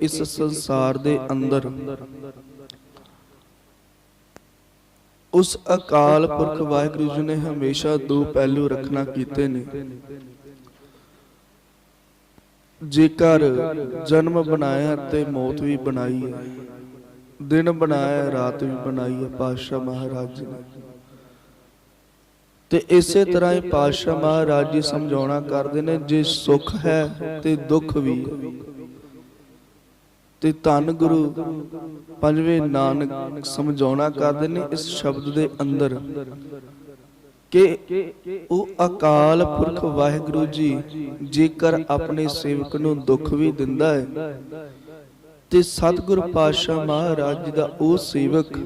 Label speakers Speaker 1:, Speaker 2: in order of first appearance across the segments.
Speaker 1: ਇਸ ਸੰਸਾਰ ਦੇ ਅੰਦਰ। ਉਸ ਅਕਾਲ ਪੁਰਖ ਵਾਹਿਗੁਰੂ ਜੀ ਨੇ ਹਮੇਸ਼ਾ ਦੋ ਪਹਿਲੂ ਰੱਖਣਾ ਕੀਤੇ ਨੇ। ਜੇਕਰ ਜਨਮ ਬਣਾਇਆ ਤੇ ਮੌਤ ਵੀ ਬਣਾਈ ਹੈ, ਦਿਨ ਬਣਾਇਆ, ਰਾਤ ਵੀ ਬਣਾਈ ਹੈ ਪਾਤਸ਼ਾਹ ਮਹਾਰਾਜ ਜੀ ਨੇ। ਤੇ ਇਸੇ ਤਰ੍ਹਾਂ ਹੀ ਪਾਤਸ਼ਾਹ ਮਹਾਰਾਜ ਜੀ ਸਮਝਾਉਣਾ ਕਰਦੇ ਨੇ, ਜੇ ਸੁੱਖ ਹੈ ਤੇ ਦੁੱਖ ਵੀ ਹੈ। ਤੇ ਧੰਨ ਗੁਰੂ ਪੰਜਵੇਂ ਨਾਨਕ ਸਮਝਾਉਣਾ ਕਰਦੇ ਨੇ ਇਸ ਸ਼ਬਦ ਦੇ ਅੰਦਰ ਕਿ ਉਹ ਅਕਾਲ ਪੁਰਖ ਵਾਹਿਗੁਰੂ ਜੀ, ਜੇਕਰ ਆਪਣੇ ਸੇਵਕ ਨੂੰ ਦੁੱਖ ਵੀ ਦਿੰਦਾ ਹੈ, ਤੇ ਸਤਿਗੁਰ ਪਾਤਸ਼ਾਹ ਮਹਾਰਾਜ ਜੀ ਦਾ ਉਹ ਸੇਵਕ,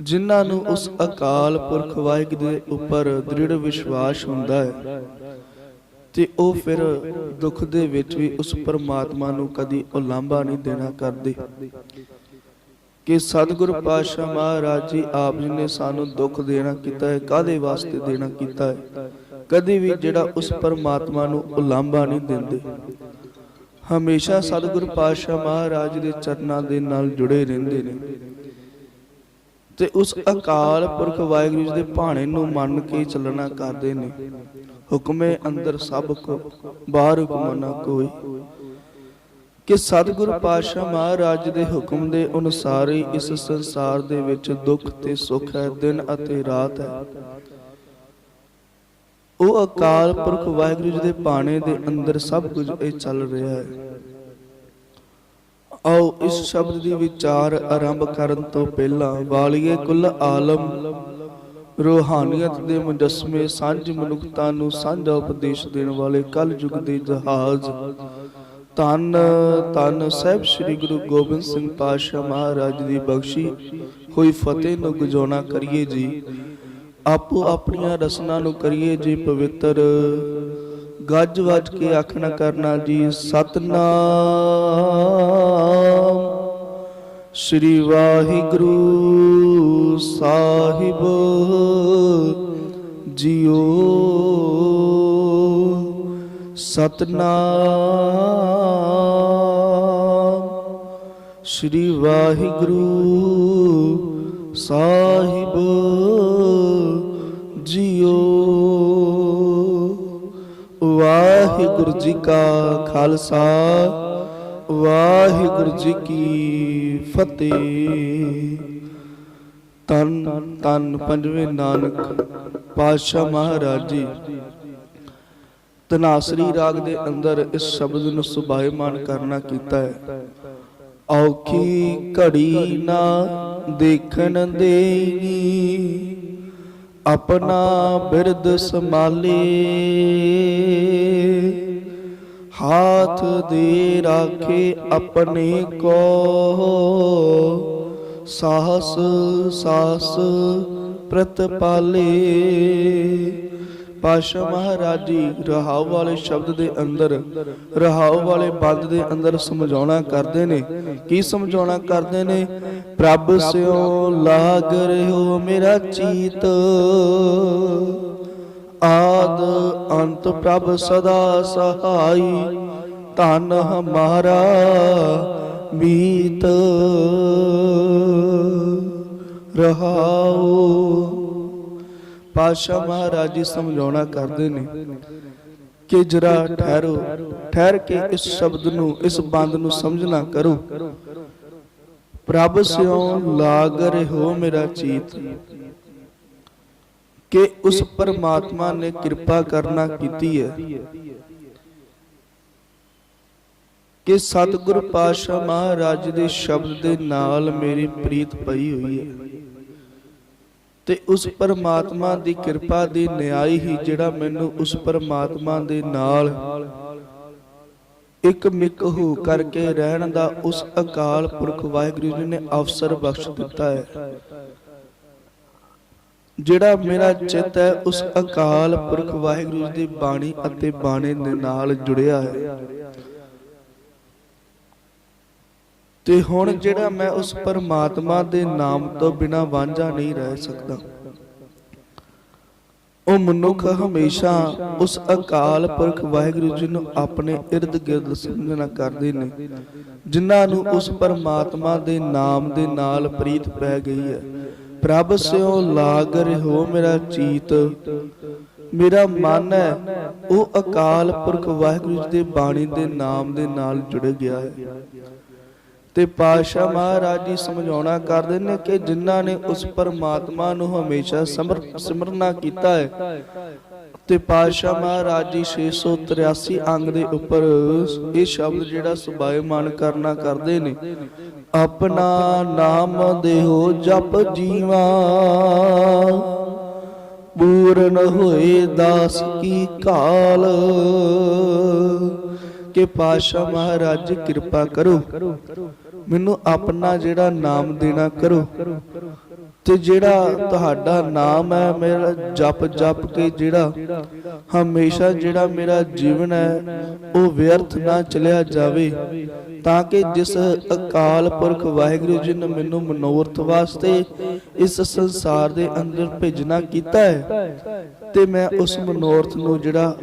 Speaker 1: ਜਿਨ੍ਹਾਂ ਨੂੰ ਉਸ ਅਕਾਲ ਪੁਰਖ ਵਾਹਿਗੁਰੂ ਦੇ ਉੱਪਰ ਦ੍ਰਿੜ ਵਿਸ਼ਵਾਸ ਹੁੰਦਾ ਹੈ ਤੇ ਉਹ ਫਿਰ ਦੁੱਖ ਦੇ ਵਿੱਚ ਵੀ ਉਸ ਪਰਮਾਤਮਾ ਨੂੰ ਕਦੀ ਉਲਾਂਭਾ ਨਹੀਂ ਦੇਣਾ ਕਰਦੇ। ਕਿ ਸਤਿਗੁਰ ਪਾਤਸ਼ਾਹ ਮਹਾਰਾਜ ਜੀ ਆਪ ਜੀ ਨੇ ਸਾਨੂੰ ਦੁੱਖ ਦੇਣਾ ਕੀਤਾ ਹੈ ਕਾਦੇ ਵਾਸਤੇ ਦੇਣਾ ਕੀਤਾ ਹੈ? ਕਦੀ ਵੀ ਜਿਹੜਾ ਉਸ ਪਰਮਾਤਮਾ ਨੂੰ ਉਲਾਂਭਾ ਨਹੀਂ ਦਿੰਦੇ। ਹਮੇਸ਼ਾ ਸਤਿਗੁਰ ਪਾਤਸ਼ਾਹ ਮਹਾਰਾਜ ਦੇ ਚਰਨਾਂ ਦੇ ਨਾਲ ਜੁੜੇ ਰਹਿੰਦੇ ਨੇ। ਤੇ ਉਸ ਅਕਾਲ ਪੁਰਖ ਵਾਹਿਗੁਰੂ ਜੀ ਦੇ ਭਾਣੇ ਨੂੰ ਮੰਨ ਕੇ ਚੱਲਣਾ ਕਰਦੇ ਨੇ। ਹੁਕਮੇ ਅੰਦਰ ਸਭ ਕੋ, ਬਾਹਰ ਹੁਕਮ ਨਾ ਕੋਈ। ਕਿ ਸਤਿਗੁਰ ਪਾਤਸ਼ਾਹ ਮਹਾਰਾਜ ਦੇ ਹੁਕਮ ਦੇ ਅਨੁਸਾਰ ਹੀ ਇਸ ਸੰਸਾਰ ਦੇ ਵਿੱਚ ਦੁੱਖ ਤੇ ਸੁੱਖ ਹੈ, ਦਿਨ ਅਤੇ ਰਾਤ ਹੈ। ਉਹ ਅਕਾਲ ਪੁਰਖ ਵਾਹਿਗੁਰੂ ਜੀ ਦੇ ਬਾਣੇ ਦੇ ਅੰਦਰ ਸਭ ਕੁਝ ਇਹ ਚੱਲ ਰਿਹਾ ਹੈ। ਆਓ ਇਸ ਸ਼ਬਦ ਦੀ ਵਿਚਾਰ ਆਰੰਭ ਕਰਨ ਤੋਂ ਪਹਿਲਾਂ ਵਾਲੀਏ ਕੁੱਲ ਆਲਮ ਰੂਹਾਨੀਅਤ ਦੇ ਮੁਜਸਮੇ ਸਾਂਝ ਮਨੁੱਖਤਾ ਨੂੰ ਸਾਂਝਾ ਉਪਦੇਸ਼ ਦੇਣ ਵਾਲੇ ਕਲ ਯੁਗ ਦੇ ਜਹਾਜ਼। ਤਨ ਤਨ ਸਾਹਿਬ ਸ੍ਰੀ ਗੁਰੂ ਗੋਬਿੰਦ ਸਿੰਘ ਪਾਤਸ਼ਾਹ ਮਹਾਰਾਜ ਦੀ ਬਖਸ਼ੀ ਹੋਈ ਫਤਿਹ ਨੂੰ ਗੁਜਾਉਣਾ ਕਰੀਏ ਜੀ। ਆਪੋ ਆਪਣੀਆਂ ਰਸਨਾ ਨੂੰ ਕਰੀਏ ਜੀ ਪਵਿੱਤਰ। ਗੱਜ ਵੱਜ ਕੇ ਆਖਣਾ ਕਰਨਾ ਜੀ, ਸਤਨਾਮ। ਸ੍ਰੀ ਵਾਹਿਗੁਰੂ ਸਾਹਿਬ ਜੀਓ ਸਤਨਾਮ। ਸ੍ਰੀ ਵਾਹਿਗੁਰੂ ਸਾਹਿਬ ਜੀਓ ਵਾਹਿਗੁਰੂ ਜੀ ਕਾ ਖਾਲਸਾ। ਵਾਹਿਗੁਰੂ ਜੀ ਕੀ ਫਤਿਹ। ਤਨ ਤਨ ਪੰਜਵੇਂ ਨਾਨਕ ਪਾਤਸ਼ਾਹ ਮਹਾਰਾਜ ਜੀ। ਤਨਾਸਰੀ ਰਾਗ ਦੇ ਅੰਦਰ ਇਸ ਸ਼ਬਦ ਨੂੰ ਸੁਭਾਇਮਾਨ ਕਰਨਾ ਕੀਤਾ ਹੈ। ਔਖੀ ਘੜੀ ਨਾ ਦੇਖਣ ਦੇਈ, ਆਪਣਾ ਬਿਰਦ ਸੰਭਾਲੇ। ਹਾਥ ਦੇ ਰਾਖੇ ਆਪਣੇ ਕੋ ਸਾਹਸ, ਸਾਸ ਪ੍ਰਤਪਾਲੇ ਪਾਸ਼ਾ ਮਹਾਰਾਜ ਜੀ ਰਹਾਉ ਵਾਲੇ ਸ਼ਬਦ ਦੇ ਅੰਦਰ ਰਹਾਉ ਵਾਲੇ ਬੰਦ ਦੇ ਅੰਦਰ ਸਮਝਾਉਣਾ ਕਰਦੇ ਨੇ। ਕੀ ਸਮਝਾਉਣਾ ਕਰਦੇ ਨੇ? ਪ੍ਰਭ ਸਿਓ ਲਾਗ ਰਿਓ ਮੇਰਾ ਚੀਤ। ਆਦ ਅੰਤ ਪ੍ਰਭ ਸਦਾ ਸਹਾਈ। ਧਨ ਹਮਾਰਾ ਮੀਤ। ਰਹਾਉ। ਪਾਸ਼ਾ ਮਹਾਰਾਜ ਜੀ ਸਮਝਾਉਣਾ ਕਰਦੇ ਨੇ ਕਿ ਜਰਾ ਠਹਿਰੋ, ਠਹਿਰ ਕੇ ਇਸ ਸ਼ਬਦ ਨੂੰ, ਇਸ ਬੰਦ ਨੂੰ ਸਮਝਣਾ ਕਰੋ। ਪ੍ਰਭ ਸਿਓ ਲਾਗ ਰਹੋ ਮੇਰਾ ਚੀਤ। ਕਿ ਉਸ ਪਰਮਾਤਮਾ ਨੇ ਕਿਰਪਾ ਕਰਨਾ ਕੀਤੀ ਹੈ ਕਿ ਸਤਿਗੁਰ ਪਾਤਸ਼ਾਹ ਮਹਾਰਾਜ ਦੇ ਸ਼ਬਦ ਦੇ ਨਾਲ ਮੇਰੀ ਪ੍ਰੀਤ ਪਈ ਹੋਈ ਹੈ ਤੇ ਉਸ ਪਰਮਾਤਮਾ ਦੀ ਕਿਰਪਾ ਦੀ ਨਿਆਈ ਹੀ ਜਿਹੜਾ ਮੈਨੂੰ ਉਸ ਪਰਮਾਤਮਾ ਦੇ ਨਾਲ ਇੱਕ ਮਿਕ ਹੋ ਕਰਕੇ ਰਹਿਣ ਦਾ ਉਸ ਅਕਾਲ ਪੁਰਖ ਵਾਹਿਗੁਰੂ ਜੀ ਨੇ ਅਵਸਰ ਬਖਸ਼ ਦਿੱਤਾ ਹੈ। ਜਿਹੜਾ ਮੇਰਾ ਚਿੱਤ ਹੈ, ਉਸ ਅਕਾਲ ਪੁਰਖ ਵਾਹਿਗੁਰੂ ਜੀ ਦੀ ਬਾਣੀ ਅਤੇ ਬਾਣੇ ਦੇ ਨਾਲ ਜੁੜਿਆ ਹੈ। ਤੇ ਹੁਣ ਜਿਹੜਾ ਮੈਂ ਉਸ ਪਰਮਾਤਮਾ ਦੇ ਨਾਮ ਤੋਂ ਬਿਨਾ ਵਾਂਝਾ ਨਹੀਂ ਰਹਿ ਸਕਦਾ, ਉਹ ਮਨੁੱਖ ਹਮੇਸ਼ਾ ਉਸ ਅਕਾਲ ਪੁਰਖ ਵਾਹਿਗੁਰੂ ਜੀ ਨੂੰ ਆਪਣੇ ਇਰਦ ਗਿਰਦ ਸਮਝਣਾ ਕਰਦੇ ਨੇ, ਜਿਨ੍ਹਾਂ ਨੂੰ ਉਸ ਪਰਮਾਤਮਾ ਦੇ ਨਾਮ ਦੇ ਨਾਲ ਪ੍ਰੀਤ ਪੈ ਗਈ ਹੈ। ਪ੍ਰਭ ਸਿਓ ਲਾਗ ਰਹਿਓ ਮੇਰਾ ਚੀਤ। ਮੇਰਾ ਮਨ ਹੈ, ਉਹ ਅਕਾਲ ਪੁਰਖ ਵਾਹਿਗੁਰੂ ਜੀ ਦੇ ਬਾਣੀ ਦੇ ਨਾਮ ਦੇ ਨਾਲ ਜੁੜ ਗਿਆ ਹੈ। ਤੇ ਪਾਸ਼ਾ ਮਹਾਰਾਜ ਜੀ ਸਮਝਾਉਣਾ ਕਰਦੇ ਨੇ ਕਿ ਜਿਨ੍ਹਾਂ ਨੇ ਉਸ ਪਰਮਾਤਮਾ ਨੂੰ ਹਮੇਸ਼ਾ ਸਮਰ, ਸਿਮਰਨਾ ਕੀਤਾ ਹੈ ਤੇ ਪਾਤਸ਼ਾਹ ਮਹਾਰਾਜ ਜੀ 683 ਅੰਗ ਦੇ ਉੱਪਰ ਇਹ ਸ਼ਬਦ ਜਿਹੜਾ ਸੁਭਾਇਮਾਨ ਕਰਨਾ ਕਰਦੇ ਨੇ। ਆਪਣਾ ਨਾਮ ਦੇਹੋ ਜਪ ਜੀਵਾ, ਪੂਰਨ ਹੋਏ ਦਾਸ ਕੀ ਕਾਲ। ਕਿ ਪਾਸ਼ਾ ਮਹਾਰਾਜ ਕਿਰਪਾ ਕਰੋ, ਮੈਨੂੰ ਆਪਣਾ ਜਿਹੜਾ ਨਾਮ ਦੇਣਾ ਕਰੋ। ਤੇ ਜਿਹੜਾ ਤੁਹਾਡਾ ਨਾਮ ਹੈ, ਮੇਰਾ ਜਪ ਜਪ ਕੇ ਜਿਹੜਾ ਹਮੇਸ਼ਾ ਜਿਹੜਾ ਮੇਰਾ ਜੀਵਨ ਹੈ, ਉਹ ਵਿਅਰਥ ਨਾ ਚਲਿਆ ਜਾਵੇ, ਤਾਂ ਕਿ ਜਿਸ ਅਕਾਲ ਪੁਰਖ ਵਾਹਿਗੁਰੂ ਜੀ ਨੇ ਮੈਨੂੰ ਮਨੋਰਥ ਵਾਸਤੇ ਇਸ ਸੰਸਾਰ ਦੇ ਅੰਦਰ ਭੇਜਣਾ ਕੀਤਾ ਹੈ, ਤੇ ਮੈਂ ਉਸ ਮਨੋਰਥ ਨੂੰ ਜਿਹੜਾ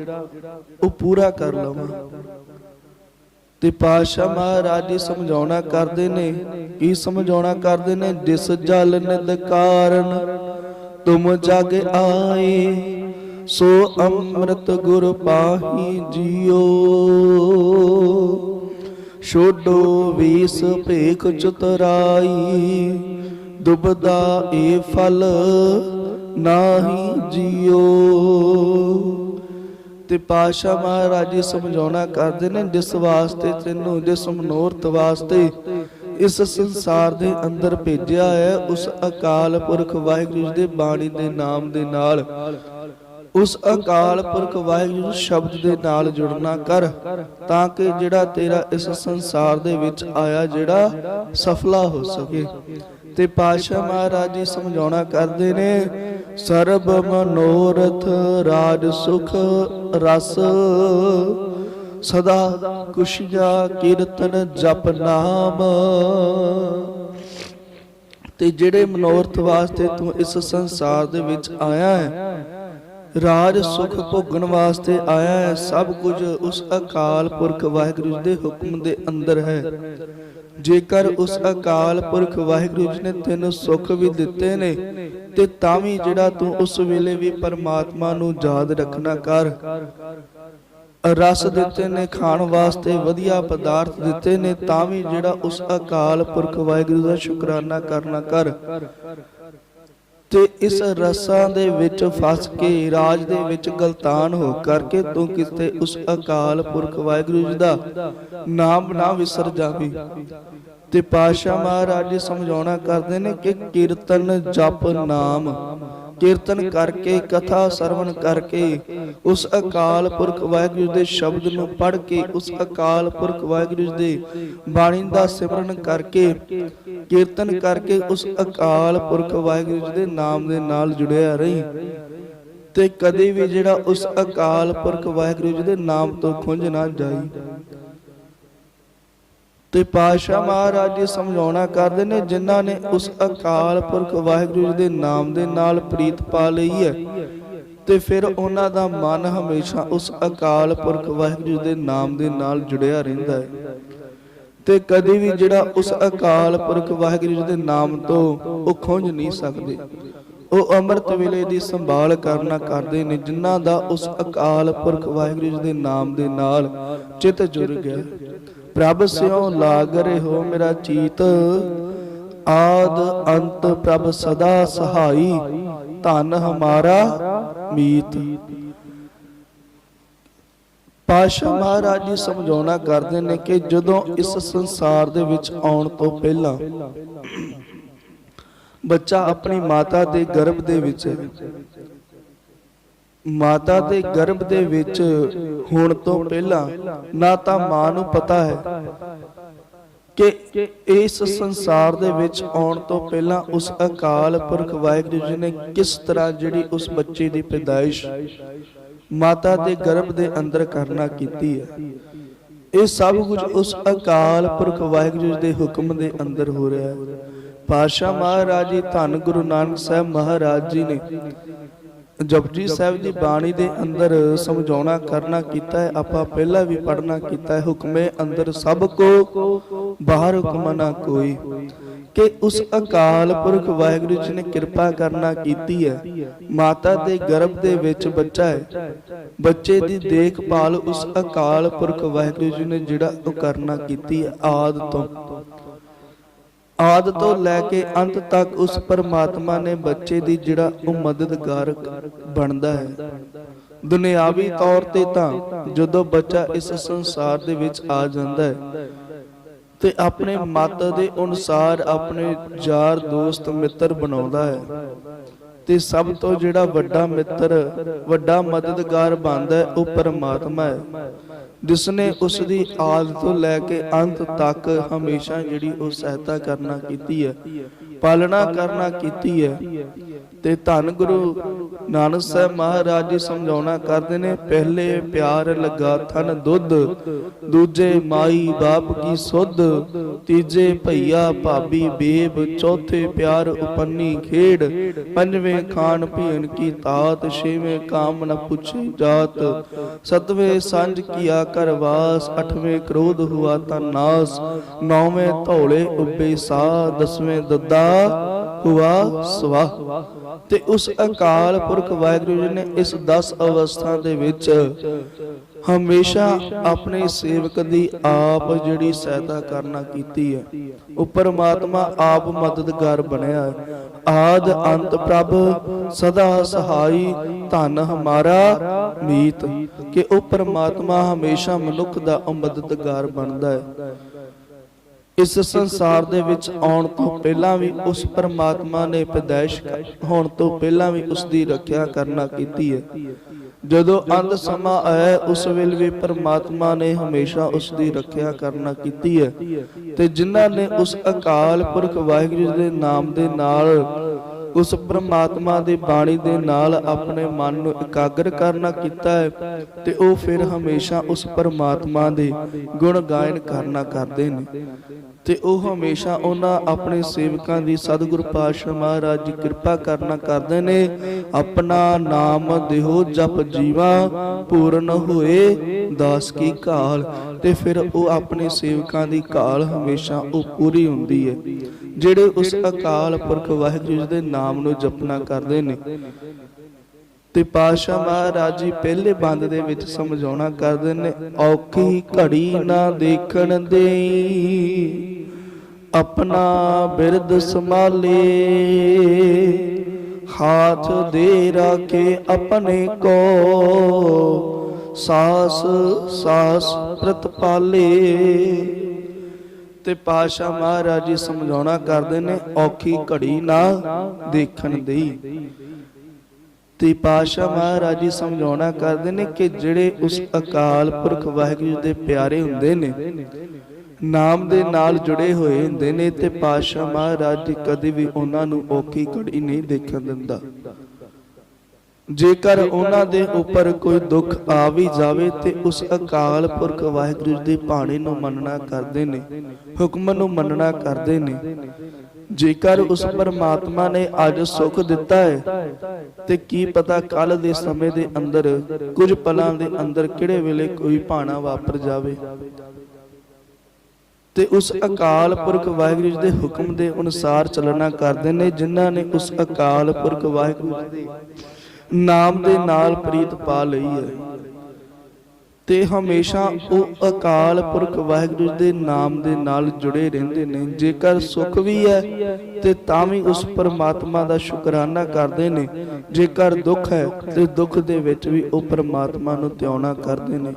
Speaker 1: ਉਹ ਪੂਰਾ ਕਰ ਲਵਾਂ। ਤੇ ਪਾਸ਼ਾ ਮਹਾਰਾਜ ਜੀ ਸਮਝਾਉਣਾ ਕਰਦੇ ਨੇ। ਕੀ ਸਮਝਾਉਣਾ ਕਰਦੇ ਨੇ? ਜਿਸ ਜਲ ਨਿਦ ਕਾਰਨ ਤੁਮ ਜਗ ਆਏ, ਸੋ ਅੰਮ੍ਰਿਤ ਗੁਰ ਪਾਹੀ ਜੀਓ। ਛੋਡੋ ਵੀਸ ਭੇਖ ਚਤਰਾਈ, ਦੁਬਦਾ ਏ ਫਲ ਨਾਹੀ ਜਿਓ। ਤੇ ਪਾਸ਼ਾ ਮਹਾਰਾਜ ਜੀ ਸਮਝਾਉਣਾ ਕਰਦੇ ਨੇ, ਜਿਸ ਵਾਸਤੇ ਤੈਨੂੰ, ਜਿਸ ਮਨੋਰਥ ਵਾਸਤੇ ਇਸ ਸੰਸਾਰ ਦੇ ਅੰਦਰ ਭੇਜਿਆ ਹੈ, ਉਸ ਅਕਾਲ ਪੁਰਖ ਵਾਹਿਗੁਰੂ ਦੇ ਬਾਣੀ ਦੇ ਨਾਮ ਦੇ ਨਾਲ। ਉਸ ਅਕਾਲ ਪੁਰਖ ਵਾਹਿਗੁਰੂ ਸ਼ਬਦ ਦੇ ਨਾਲ ਜੁੜਨਾ ਕਰ, ਤਾਂ ਕਿ ਜਿਹੜਾ ਤੇਰਾ ਇਸ ਸੰਸਾਰ ਦੇ ਵਿੱਚ ਆਇਆ, ਜਿਹੜਾ ਸਫਲਾ ਹੋ ਸਕੇ। ਤੇ ਪਾਸ਼ਾ ਮਹਾਰਾਜ ਜੀ ਸਮਝਾਉਣਾ ਕਰਦੇ ਨੇ, ਸਰਬ ਮਨੋਰਥ, ਰਾਜ ਸੁਖ, ਰਸ। ਸਦਾ ਕੁਸ਼ਿਆ ਕੀਰਤਨ ਜਪ ਨਾਮ। ਤੇ ਜਿਹੜੇ ਮਨੋਰਥ ਵਾਸਤੇ ਤੂੰ ਇਸ ਸੰਸਾਰ ਦੇ ਵਿੱਚ ਆਇਆ ਹੈ, ਰਾਜ ਸੁਖ ਭੋਗਣ ਵਾਸਤੇ ਆਇਆ ਹੈ, ਸਭ ਕੁਝ ਉਸ ਅਕਾਲ ਪੁਰਖ ਵਾਹਿਗੁਰੂ ਜੀ ਦੇ ਹੁਕਮ ਦੇ ਅੰਦਰ ਹੈ। ਜੇਕਰ ਉਸ ਅਕਾਲ ਪੁਰਖ ਵਾਹਿਗੁਰੂ ਜੀ ਨੇ ਤੈਨੂੰ ਸੁੱਖ ਵੀ ਦਿੱਤੇ ਨੇ, ਤੇ ਤਾਂ ਵੀ ਜਿਹੜਾ ਤੂੰ ਉਸ ਵੇਲੇ ਵੀ ਪਰਮਾਤਮਾ ਨੂੰ ਯਾਦ ਰੱਖਣਾ ਕਰ। ਰਸ ਦਿੱਤੇ ਨੇ, ਖਾਣ ਵਾਸਤੇ ਵਧੀਆ ਪਦਾਰਥ ਦਿੱਤੇ ਨੇ, ਤਾਂ ਵੀ ਜਿਹੜਾ ਉਸ ਅਕਾਲ ਪੁਰਖ ਵਾਹਿਗੁਰੂ ਦਾ ਸ਼ੁਕਰਾਨਾ ਕਰਨਾ ਕਰ। ਤੇ ਇਸ ਰਸਾਂ ਦੇ ਵਿੱਚ ਫਸ ਕੇ ਰਾਜ ਦੇ ਵਿੱਚ ਗਲਤਾਨ ਹੋ ਕਰਕੇ ਤੂੰ ਕਿਤੇ ਉਸ ਅਕਾਲ ਪੁਰਖ ਵਾਹਿਗੁਰੂ ਜੀ ਦਾ ਨਾਮ ਨਾ ਵਿਸਰ ਜਾਵੇਂ। ਤੇ ਪਾਸ਼ਾ ਮਹਾਰਾਜ ਜੀ ਸਮਝਾਉਣਾ ਕਰਦੇ ਨੇ ਕਿ ਕੀਰਤਨ ਜਪ ਨਾਮ। ਕੀਰਤਨ ਕਰਕੇ ਕਥਾ ਸਰਵਣ ਕਰਕੇ ਉਸ ਅਕਾਲ ਪੁਰਖ ਵਾਹਿਗੁਰੂ ਦੇ ਸ਼ਬਦ ਨੂੰ ਪੜ੍ਹ ਕੇ ਉਸ ਅਕਾਲ ਪੁਰਖ ਵਾਹਿਗੁਰੂ ਦੇ ਬਾਣੀ ਦਾ ਸਿਮਰਨ ਕਰਕੇ ਕੀਰਤਨ ਕਰਕੇ ਉਸ ਅਕਾਲ ਪੁਰਖ ਵਾਹਿਗੁਰੂ ਦੇ ਨਾਮ ਦੇ ਨਾਲ ਜੁੜਿਆ ਰਹੀ। ਤੇ ਕਦੇ ਵੀ ਜਿਹੜਾ ਉਸ ਅਕਾਲ ਪੁਰਖ ਵਾਹਿਗੁਰੂ ਜੀ ਦੇ ਨਾਮ ਤੋਂ ਖੁੰਝ ਨਾ ਜਾਈ। ਤੇ ਪਾਸ਼ਾ ਮਹਾਰਾਜ ਜੀ ਸਮਝਾਉਣਾ ਕਰਦੇ ਨੇ, ਜਿਨ੍ਹਾਂ ਨੇ ਉਸ ਅਕਾਲ ਪੁਰਖ ਵਾਹਿਗੁਰੂ ਜੀ ਦੇ ਨਾਮ ਦੇ ਨਾਲ ਪ੍ਰੀਤ ਪਾ ਲਈ ਹੈ। ਤੇ ਫਿਰ ਉਹਨਾਂ ਦਾ ਮਨ ਹਮੇਸ਼ਾ ਉਸ ਅਕਾਲ ਪੁਰਖ ਵਾਹਿਗੁਰੂ ਜੀ ਦੇ ਨਾਮ ਦੇ ਨਾਲ ਜੁੜਿਆ ਰਹਿੰਦਾ ਹੈ। ਤੇ ਕਦੇ ਵੀ ਜਿਹੜਾ ਉਸ ਅਕਾਲ ਪੁਰਖ ਵਾਹਿਗੁਰੂ ਜੀ ਦੇ ਨਾਮ ਤੋਂ ਉਹ ਖੁੰਝ ਨਹੀਂ ਸਕਦੇ। ਉਹ ਅੰਮ੍ਰਿਤ ਵੇਲੇ ਦੀ ਸੰਭਾਲ ਕਰਨਾ ਕਰਦੇ ਨੇ, ਜਿਨ੍ਹਾਂ ਦਾ ਉਸ ਅਕਾਲ ਪੁਰਖ ਵਾਹਿਗੁਰੂ ਜੀ ਦੇ ਨਾਮ ਦੇ ਨਾਲ ਚਿਤ ਜੁੜ ਗਿਆ। ਪ੍ਰਭ ਸਿਓ ਲਾਗ ਰਹਿਓ ਮੇਰਾ ਚੀਤ, ਆਦ ਅੰਤ ਪ੍ਰਭ ਸਦਾ ਸਹਾਈ, ਧਨ ਹਮਾਰਾ ਮੀਤ। ਪਾਸ਼ਾ ਮਹਾਰਾਜ ਜੀ ਸਮਝਾਉਣਾ ਕਰਦੇ ਨੇ ਕਿ ਜਦੋਂ ਇਸ ਸੰਸਾਰ ਦੇ ਵਿੱਚ ਆਉਣ ਤੋਂ ਪਹਿਲਾਂ ਬੱਚਾ ਆਪਣੀ ਮਾਤਾ ਦੇ ਗਰਭ ਦੇ ਵਿੱਚ। ਮਾਤਾ ਦੇ ਗਰਭ ਦੇ ਵਿੱਚ ਹੋਣ ਤੋਂ ਪਹਿਲਾਂ ਨਾ ਤਾਂ ਮਾਂ ਨੂੰ ਪਤਾ ਹੈ ਕਿ ਇਸ ਸੰਸਾਰ ਦੇ ਵਿੱਚ ਆਉਣ ਤੋਂ ਪਹਿਲਾਂ ਉਸ ਅਕਾਲ ਪੁਰਖ ਵਾਹਿਗੁਰੂ ਜੀ ਨੇ ਕਿਸ ਤਰ੍ਹਾਂ ਜਿਹੜੀ ਉਸ ਬੱਚੇ ਦੀ ਪੈਦਾਇਸ਼ ਮਾਤਾ ਦੇ ਗਰਭ ਦੇ ਅੰਦਰ ਕਰਨਾ ਕੀਤੀ ਹੈ। ਇਹ ਸਭ ਕੁਝ ਉਸ ਅਕਾਲ ਪੁਰਖ ਵਾਹਿਗੁਰੂ ਜੀ ਦੇ ਹੁਕਮ ਦੇ ਅੰਦਰ ਹੋ ਰਿਹਾ ਹੈ। ਪਾਸ਼ਾ ਮਹਾਰਾਜ ਜੀ, ਧੰਨ ਗੁਰੂ ਨਾਨਕ ਸਾਹਿਬ ਮਹਾਰਾਜ ਜੀ ਨੇ ਜਪਜੀ ਸਾਹਿਬ ਦੀ ਬਾਣੀ ਦੇ ਅੰਦਰ ਸਮਝਾਉਣਾ, ਕਰਨਾ ਕੀਤਾ ਹੈ। ਆਪਾਂ ਪਹਿਲਾਂ ਵੀ ਪੜਨਾ ਕੀਤਾ ਹੈ, ਹੁਕਮੇ ਅੰਦਰ ਸਭ ਕੋ, ਬਾਹਰ ਹੁਕਮ ਨਾ ਕੋਈ। ਕਿ ਉਸ ਅਕਾਲ ਪੁਰਖ ਵਾਹਿਗੁਰੂ ਜੀ ਨੇ ਕਿਰਪਾ ਕਰਨਾ ਕੀਤੀ ਹੈ। ਮਾਤਾ ਦੇ ਗਰਭ ਦੇ ਵਿੱਚ ਬੱਚਾ ਹੈ। ਬੱਚੇ ਦੀ ਦੇਖਭਾਲ ਉਸ ਅਕਾਲ ਪੁਰਖ ਵਾਹਿਗੁਰੂ ਜੀ ਨੇ ਜਿਹੜਾ ਉਹ ਕਰਨਾ ਕੀਤੀ ਹੈ, ਆਦ ਤੋਂ। ਆਦ ਤੋਂ ਲੈ ਕੇ ਅੰਤ ਤੱਕ ਉਸ ਪਰਮਾਤਮਾ ਨੇ ਬੱਚੇ ਦੀ ਜਿਹੜਾ ਉਹ ਮਦਦਗਾਰ ਬਣਦਾ ਹੈ। ਦੁਨਿਆਵੀ ਤੌਰ ਤੇ ਤਾਂ ਜਦੋਂ ਬੱਚਾ ਇਸ ਸੰਸਾਰ ਦੇ ਵਿੱਚ ਆ ਜਾਂਦਾ ਹੈ ਤੇ ਆਪਣੇ ਮਤ ਦੇ ਅਨੁਸਾਰ ਆਪਣੇ ਯਾਰ ਦੋਸਤ ਮਿੱਤਰ ਬਣਾਉਂਦਾ ਹੈ। ਤੇ ਸਭ ਤੋਂ ਜਿਹੜਾ ਵੱਡਾ ਮਿੱਤਰ ਵੱਡਾ ਮਦਦਗਾਰ ਬਣਦਾ ਹੈ ਉਹ ਪਰਮਾਤਮਾ ਹੈ। ਜਿਸ ਨੇ ਉਸ ਦੀ ਆਦ ਤੋਂ ਲੈ ਕੇ ਅੰਤ ਤੱਕ ਹਮੇਸ਼ਾ ਜਿਹੜੀ ਉਹ ਸਹਾਇਤਾ ਕਰਨਾ ਕੀਤੀ ਹੈ, ਪਾਲਣਾ ਕਰਨਾ ਕੀਤੀ ਹੈ। ਤੇ ਧੰਨ ਗੁਰੂ ਨਾਨਕ ਸਾਹਿਬ ਮਹਾਰਾਜ ਜੀ ਸਮਝਾਉਣਾ ਕਰਦੇ ਨੇ, ਪਹਿਲੇ ਪਿਆਰ ਲੱਗਾ ਥਨ ਦੁੱਧ, ਦੂਜੇ ਮਾਈ ਬਾਪ ਕੀ ਸੁੱਧ, ਤੀਜੇ ਭਈਆ ਭਾਬੀ ਬੇਬ, ਚੌਥੇ ਪਿਆਰ ਉਪੰਨੀ ਖੇਡ, ਪੰਜਵੇਂ ਖਾਣ ਪੀਣ ਕੀ ਤਾਤ, ਛੇਵੇਂ ਕਾਮ ਨ ਪੁੱਛੇ ਜਾਤ, ਸਤਵੇਂ ਸੰਜ ਕੀਆ ਕਰ ਵਾਸ, ਅਠਵੇਂ ਕ੍ਰੋਧ ਹੁਆ ਤਾਂ ਨਾਸ, ਨੌਵੇਂ ਧੌਲੇ ਉੱਬੇ ਸਾ ਦਸਵੇਂ ਦੱਦਾ ਹੁਆ ਸਵਾ ਤੇ ਉਸ ਅਕਾਲ ਪੁਰਖ ਵਾਹਿਗੁਰੂ ਜੀ ਨੇ ਇਸ 10 ਅਵਸਥਾ ਦੇ ਵਿੱਚ ਹਮੇਸ਼ਾ ਆਪਣੇ ਸੇਵਕ ਦੀ ਆਪ ਜਿਹੜੀ ਸਹਾਇਤਾ ਕਰਨਾ ਕੀਤੀ ਹੈ। ਉਹ ਪਰਮਾਤਮਾ ਆਪ ਮਦਦਗਾਰ ਬਣਿਆ ਹੈ। ਆਦ ਅੰਤ ਪ੍ਰਭ, ਸਦਾ ਸਹਾਈ ਧਨ ਹਮਾਰਾ ਮੀਤ। ਕਿ ਉਹ ਪਰਮਾਤਮਾ ਹਮੇਸ਼ਾ ਮਨੁੱਖ ਦਾ ਮਦਦਗਾਰ ਬਣਦਾ ਹੈ। ਇਸ ਸੰਸਾਰ ਦੇ ਵਿੱਚ ਆਉਣ ਤੋਂ ਪਹਿਲਾਂ ਵੀ ਉਸ ਪਰਮਾਤਮਾ ਨੇ ਪੈਦਾਇਸ਼ ਹੋਣ ਤੋਂ ਪਹਿਲਾਂ ਵੀ ਉਸ ਦੀ ਰੱਖਿਆ ਕਰਨਾ ਕੀਤੀ ਹੈ। ਜਦੋਂ ਅੰਤ ਸਮਾਂ ਆਇਆ, ਉਸ ਵੇਲੇ ਵੀ ਪਰਮਾਤਮਾ ਨੇ ਹਮੇਸ਼ਾ ਉਸ ਦੀ ਰੱਖਿਆ ਕਰਨਾ ਕੀਤੀ ਹੈ। ਤੇ ਜਿਨ੍ਹਾਂ ਨੇ ਉਸ ਅਕਾਲ ਪੁਰਖ ਵਾਹਿਗੁਰੂ ਦੇ ਨਾਮ ਦੇ ਨਾਲ ਉਸ ਪ੍ਰਮਾਤਮਾ ਦੀ ਬਾਣੀ ਦੇ ਨਾਲ ਆਪਣੇ ਮਨ ਨੂੰ ਇਕਾਗਰ ਕਰਨਾ ਕੀਤਾ ਹੈ ਤੇ ਉਹ ਫਿਰ ਹਮੇਸ਼ਾ ਉਸ ਪ੍ਰਮਾਤਮਾ ਦੇ ਗੁਣ ਗਾਇਨ ਕਰਨਾ ਕਰਦੇ ਨੇ। ਤੇ ਉਹ ਹਮੇਸ਼ਾ ਉਹਨਾਂ ਆਪਣੇ ਸੇਵਕਾਂ ਦੀ ਸਤਿਗੁਰ ਪਾਤਸ਼ਾਹ ਮਹਾਰਾਜ ਜੀ ਕਿਰਪਾ ਕਰਨਾ ਕਰਦੇ ਨੇ। ਆਪਣਾ ਨਾਮ ਦੇਹੋ ਜਪ ਜੀਵਾ, ਪੂਰਨ ਹੋਏ ਦਾਸ ਕੀ ਕਾਲ। ਤੇ ਫਿਰ ਉਹ ਆਪਣੇ ਸੇਵਕਾਂ ਦੀ ਕਾਲ ਹਮੇਸ਼ਾ ਉਹ ਪੂਰੀ ਹੁੰਦੀ ਹੈ ਜਿਹੜੇ ਉਸ ਅਕਾਲ ਪੁਰਖ ਵਾਹਿਗੁਰੂ ਜੀ ਦੇ ਨਾਮ ਨੂੰ ਜਪਣਾ ਕਰਦੇ ਨੇ। ਤੇ ਪਾਸ਼ਾ ਮਹਾਰਾਜ ਜੀ ਪਹਿਲੇ ਬੰਦ ਦੇ ਵਿੱਚ ਸਮਝਾਉਣਾ ਕਰਦੇ ਨੇ ਔਖੀ ਘੜੀ ਨਾ ਦੇਖਣ ਦੇਈ। ਆਪਣਾ ਬਿਰਦ ਸੰਭਾਲੇ, ਹਾਥ ਦੇ ਰਾਖੇ ਆਪਣੇ ਕੋ। ਸਾਸ ਸਾਸ ਪ੍ਰਤਪਾਲੇ ਤੇ ਪਾਸ਼ਾ ਮਹਾਰਾਜ ਜੀ ਸਮਝਾਉਣਾ ਕਰਦੇ ਨੇ ਔਖੀ ਘੜੀ ਨਾ ਦੇਖਣ ਦੇਈ। ਤੇ ਪਾਸ਼ਾ ਮਹਾਰਾਜ ਜੀ ਸਮਝਾਉਣਾ ਕਰਦੇ ਨੇ ਕਿ ਜਿਹੜੇ ਉਸ ਅਕਾਲ ਪੁਰਖ ਵਾਹਿਗੁਰੂ ਦੇ ਪਿਆਰੇ ਹੁੰਦੇ ਨੇ, ਨਾਮ ਦੇ ਨਾਲ ਜੁੜੇ ਹੋਏ ਹੁੰਦੇ ਨੇ ਤੇ ਪਾਸ਼ਾ ਮਹਾਰਾਜ ਜੀ ਕਦੇ ਵੀ ਉਹਨਾਂ ਨੂੰ ਔਖੀ ਘੜੀ ਨਹੀਂ ਦੇਖਣ ਦਿੰਦਾ। ਜੇਕਰ ਉਹਨਾਂ ਦੇ ਉੱਪਰ ਕੋਈ ਦੁੱਖ ਆ ਵੀ ਜਾਵੇ ਤੇ ਉਸ ਅਕਾਲ ਪੁਰਖ ਵਾਹਿਗੁਰੂ ਜੀ ਦੀ ਬਾਣੀ ਨੂੰ ਮੰਨਣਾ ਕਰਦੇ ਨੇ, ਹੁਕਮ ਨੂੰ ਮੰਨਣਾ ਕਰਦੇ ਨੇ ਜੇਕਰ ਉਸ ਪਰਮਾਤਮਾ ਨੇ ਅੱਜ ਸੁਖ ਦਿੱਤਾ ਹੈ, ਤੇ ਕੀ ਪਤਾ ਕੱਲ ਦੇ ਸਮੇਂ ਦੇ ਅੰਦਰ, ਕੁਝ ਪਲਾਂ ਦੇ ਅੰਦਰ ਕਿਹੜੇ ਵੇਲੇ ਕੋਈ ਭਾਣਾ ਵਾਪਰ ਜਾਵੇ। ਤੇ ਉਸ ਅਕਾਲ ਪੁਰਖ ਵਾਹਿਗੁਰੂ ਜੀ ਦੇ ਹੁਕਮ ਦੇ ਅਨੁਸਾਰ ਚੱਲਣਾ ਕਰਦੇ ਨੇ ਜਿਨ੍ਹਾਂ ਨੇ ਉਸ ਅਕਾਲ ਪੁਰਖ ਵਾਹਿਗੁਰੂ ਜੀ ਦੇ ਨਾਮ ਦੇ ਨਾਲ ਪ੍ਰੀਤ ਪਾ ਲਈ ਹੈ। ਤੇ ਹਮੇਸ਼ਾ ਉਹ ਅਕਾਲ ਪੁਰਖ ਵਾਹਿਗੁਰੂ ਦੇ ਨਾਮ ਦੇ ਨਾਲ ਜੁੜੇ ਰਹਿੰਦੇ ਨੇ। ਜੇਕਰ ਸੁੱਖ ਵੀ ਹੈ ਤੇ ਤਾਂ ਵੀ ਉਸ ਪਰਮਾਤਮਾ ਦਾ ਸ਼ੁਕਰਾਨਾ ਕਰਦੇ ਨੇ। ਜੇਕਰ ਦੁੱਖ ਹੈ ਤੇ ਦੁੱਖ ਦੇ ਵਿੱਚ ਵੀ ਉਹ ਪਰਮਾਤਮਾ ਨੂੰ ਧਿਆਉਣਾ ਕਰਦੇ ਨੇ।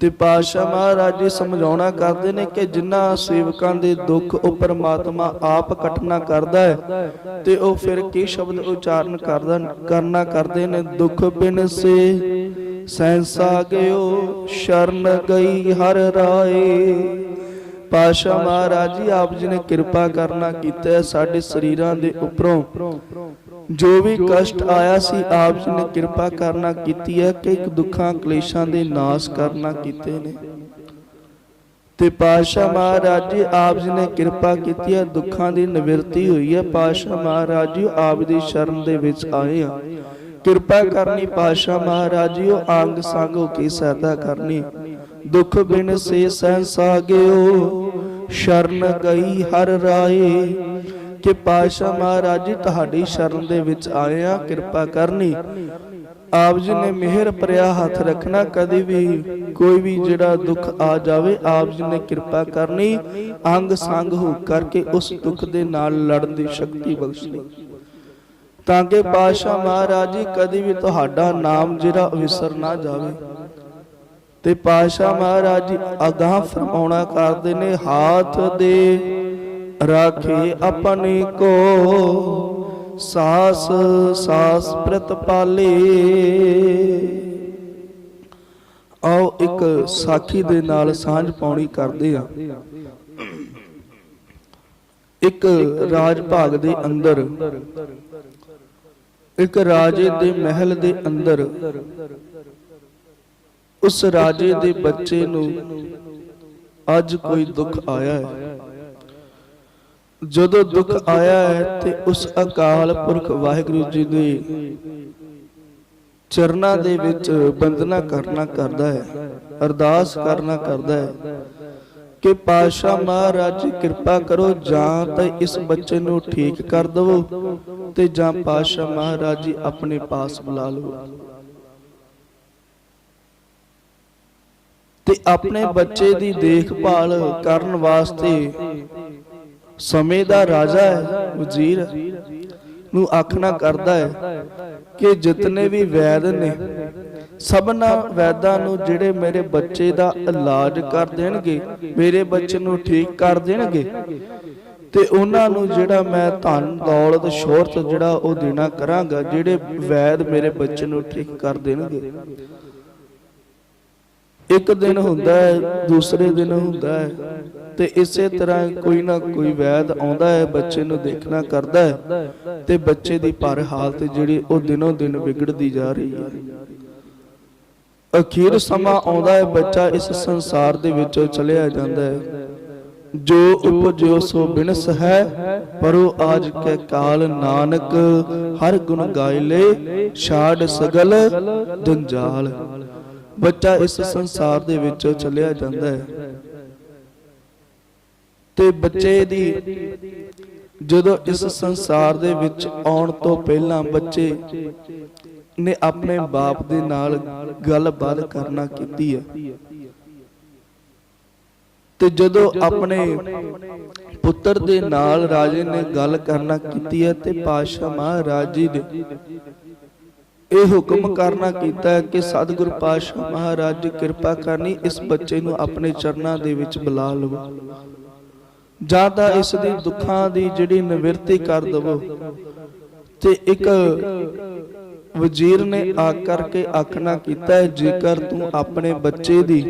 Speaker 1: ਤੇ ਪਾਸ਼ਾ ਮਹਾਰਾਜ ਜੀ ਸਮਝਾਉਣਾ ਕਰਦੇ ਨੇ ਕਿ ਜਿਨ੍ਹਾਂ ਸੇਵਕਾਂ ਦੇ ਦੁੱਖ ਉਹ ਪਰਮਾਤਮਾ ਆਪ ਕੱਟਣਾ ਕਰਦਾ ਹੈ ਤੇ ਉਹ ਫਿਰ ਕੀ ਸ਼ਬਦ ਉਚਾਰਨ ਕਰਦਾ ਕਰਨਾ ਕਰਦੇ ਨੇ? ਦੁੱਖ ਬਿਨ ਸੇ ਸੈਂਸਾ ਗਿਓ, ਸ਼ਰਨ ਗਈ ਹਰ ਰਾਏ। ਪਾਸ਼ਾ ਮਹਾਰਾਜ ਜੀ, ਆਪ ਜੀ ਨੇ ਕਿਰਪਾ ਕਰਨਾ ਕੀਤਾ ਸਾਡੇ ਸਰੀਰਾਂ ਦੇ ਉੱਪਰੋਂ। ਜੋ ਵੀ ਕਸ਼ਟ ਆਇਆ ਸੀ, ਆਪ ਜੀ ਨੇ ਕਿਰਪਾ ਕਰਨਾ ਕੀਤੀ ਹੈ ਕਿ ਦੁੱਖਾਂ, ਕਲੇਸ਼ਾਂ ਦੇ ਨਾਸ਼ ਕਰਨਾ ਕੀਤੇ ਨੇ। ਤੇ ਪਾਸ਼ਾ ਮਹਾਰਾਜ ਜੀ, ਆਪ ਜੀ ਨੇ ਕਿਰਪਾ ਕੀਤੀ ਹੈ, ਦੁੱਖਾਂ ਦੀ ਨਿਵਰਤੀ ਹੋਈ ਹੈ। ਪਾਸ਼ਾ ਮਹਾਰਾਜ ਜੀ, ਆਪ ਦੀ ਸ਼ਰਨ ਦੇ ਵਿੱਚ ਆਏ ਆ ਕਿਰਪਾ ਕਰਨੀ ਪਾਸ਼ਾ ਮਹਾਰਾਜਿਓ, ਅੰਗ ਸੰਗ ਹੋ ਸਹਾਇਤਾ ਕਰਨੀ। ਦੁੱਖ ਬਿਨ ਸੇ ਸਹਿ ਸ਼ਰਨ ਗਈ ਹਰ ਰਾਏ। ਕਿ ਪਾਸ਼ਾ ਮਹਾਰਾਜ ਜੀ ਤੁਹਾਡੀ ਸ਼ਰਨ ਦੇ ਵਿੱਚ ਆਏ ਆ, ਕਿਰਪਾ ਕਰਨੀ। ਆਪ ਜੀ ਨੇ ਮਿਹਰ ਭਰਿਆ ਹੱਥ ਰੱਖਣਾ, ਕਦੇ ਵੀ ਕੋਈ ਵੀ ਜਿਹੜਾ ਦੁੱਖ ਆ ਜਾਵੇ, ਆਪ ਜੀ ਨੇ ਕਿਰਪਾ ਕਰਨੀ। ਅੰਗ ਸੰਗ ਹੋ ਕਰਕੇ ਉਸ ਦੁੱਖ ਦੇ ਨਾਲ ਲੜਨ ਦੀ ਸ਼ਕਤੀ ਬਖਸ਼ਣੀ। ਤਾਂ ਕਿ ਪਾਸ਼ਾ ਮਹਾਰਾਜ ਜੀ, ਕਦੀ ਵੀ ਤੁਹਾਡਾ ਨਾਮ ਜਿਹੜਾ ਵਿਸਰ ਨਾ ਜਾਵੇ। ਤੇ ਪਾਸ਼ਾ ਮਹਾਰਾਜ ਜੀ ਅਗਾਹ ਫਰਮਾਉਣਾ ਕਰਦੇ ਨੇ, ਹਾਥ ਦੇ ਰਾਖੇ ਆਪਣੇ ਕੋ, ਸਾਸ ਸਾਸ ਪ੍ਰਤਪਾਲੇ ਆਓ ਇੱਕ ਸਾਖੀ ਦੇ ਨਾਲ ਸਾਂਝ ਪਾਉਣੀ ਕਰਦੇ ਆ ਇੱਕ ਰਾਜ ਭਾਗ ਦੇ ਅੰਦਰ ਇੱਕ ਰਾਜੇ ਦੇ ਮਹਿਲ ਦੇ ਅੰਦਰ। ਉਸ ਰਾਜੇ ਦੇ ਬੱਚੇ ਨੂੰ ਅੱਜ ਕੋਈ ਦੁੱਖ ਆਇਆ ਹੈ। ਜਦੋਂ ਦੁੱਖ ਆਇਆ ਹੈ ਤੇ ਉਸ ਅਕਾਲ ਪੁਰਖ ਵਾਹਿਗੁਰੂ ਜੀ ਦੇ ਚਰਨਾਂ ਦੇ ਵਿੱਚ ਬੰਦਨਾ ਕਰਨਾ ਕਰਦਾ ਹੈ, ਅਰਦਾਸ ਕਰਨਾ ਕਰਦਾ ਹੈ। ਕਿ ਪਾਸ਼ਾ ਮਹਾਰਾਜ, ਕਿਰਪਾ ਕਰੋ, ਜਾਂ ਤਾਂ ਇਸ ਬੱਚੇ ਨੂੰ ਠੀਕ ਕਰ ਦਵੋ ਤੇ ਜਾਂ ਪਾਸ਼ਾ ਮਹਾਰਾਜ ਜੀ ਆਪਣੇ ਪਾਸ ਬੁਲਾ ਲਵੋ। ਤੇ ਆਪਣੇ ਬੱਚੇ ਦੀ ਦੇਖਭਾਲ ਕਰਨ ਵਾਸਤੇ ਸਮੇਂ ਦਾ ਰਾਜਾ ਹੈ, ਵਜ਼ੀਰ ਨੂੰ ਆਖਣਾ ਕਰਦਾ ਹੈ ਕਿ ਜਿਤਨੇ ਵੀ ਵੈਦ ਨੇ ਸਭਨਾ ਵੈਦਾਂ ਨੂੰ ਜਿਹੜੇ ਮੇਰੇ ਬੱਚੇ ਦਾ ਇਲਾਜ ਕਰ ਦੇਣਗੇ, ਮੇਰੇ ਬੱਚੇ ਨੂੰ ਠੀਕ ਕਰ ਦੇਣਗੇ। ਤੇ ਉਹਨਾਂ ਨੂੰ ਜਿਹੜਾ ਮੈਂ ਧਨ ਦੌਲਤ ਸ਼ੋਹਰਤ ਜਿਹੜਾ ਉਹ ਦੇਣਾ ਕਰਾਂਗਾ, ਜਿਹੜੇ ਵੈਦ ਮੇਰੇ ਬੱਚੇ ਨੂੰ ਠੀਕ ਕਰ ਦੇਣਗੇ। ਇੱਕ ਦਿਨ ਹੁੰਦਾ ਹੈ, ਦੂਸਰੇ ਦਿਨ ਹੁੰਦਾ ਹੈ, ਤੇ ਇਸੇ ਤਰ੍ਹਾਂ ਕੋਈ ਨਾ ਕੋਈ ਵੈਦ ਆਉਂਦਾ ਹੈ, ਬੱਚੇ ਨੂੰ ਦੇਖਣਾ ਕਰਦਾ ਹੈ, ਤੇ ਬੱਚੇ ਦੀ ਪਰ ਹਾਲਤ ਜਿਹੜੀ ਉਹ ਦਿਨੋਂ ਦਿਨ ਵਿਗੜਦੀ ਜਾ ਰਹੀ ਹੈ। ਅਖੀਰ ਸਮਾਂ ਆਉਂਦਾ ਹੈ ਬੱਚਾ ਇਸ ਸੰਸਾਰ ਦੇ ਵਿੱਚੋਂ ਚਲਿਆ ਜਾਂਦਾ ਹੈ। ਜੋ ਉਪਜਿਓ ਸੋ ਬਿਨਸ ਹੈ ਪਰੋ ਆਜ ਕੇ ਕਾਲ ਨਾਨਕ ਹਰ ਗੁਣ ਗਾਇ ਲੈ ਛਾੜ ਸਗਲ ਜੰਜਾਲ। ਬੱਚਾ ਇਸ ਸੰਸਾਰ ਦੇ ਵਿੱਚੋਂ ਚੱਲਿਆ ਜਾਂਦਾ ਹੈ। ਤੇ ਬੱਚੇ ਦੀ ਜਦੋਂ ਇਸ ਸੰਸਾਰ ਦੇ ਵਿੱਚ ਆਉਣ ਤੋਂ ਪਹਿਲਾਂ ਬੱਚੇ ਨੇ ਆਪਣੇ ਬਾਪ ਦੇ ਨਾਲ ਗੱਲਬਾਤ ਕਰਨਾ ਕੀਤੀ ਹੈ ਤੇ ਜਦੋਂ ਆਪਣੇ ਪੁੱਤਰ ਦੇ ਨਾਲ ਰਾਜੇ ਨੇ ਗੱਲ ਕਰਨਾ ਕੀਤੀ ਹੈ ਤੇ ਪਾਸ਼ਾ ਮਹਾਰਾਜ ਜੀ ਨੇ ਇਹ ਹੁਕਮ ਕਰਨਾ ਕੀਤਾ ਹੈ ਕਿ ਸਤਿਗੁਰ ਪਾਤਸ਼ਾਹ ਮਹਾਰਾਜ ਜੀ ਕਿਰਪਾ ਕਰਨੀ ਇਸ ਬੱਚੇ ਨੂੰ ਆਪਣੇ ਚਰਨਾਂ ਦੇ ਵਿੱਚ ਬੁਲਾ ਲਵੋ। ਜਾਂ ਤਾਂ ਇਸ ਦੀ ਦੁੱਖਾਂ ਦੀ ਜਿਹੜੀ ਨਿਵਰਤੀ ਕਰ ਦਵੋ ਤੇ ਇੱਕ ਵਜ਼ੀਰ ਨੇ ਆ ਕਰਕੇ ਆਖਣਾ ਕੀਤਾ ਜੇਕਰ ਤੂੰ ਆਪਣੇ ਬੱਚੇ ਦੀ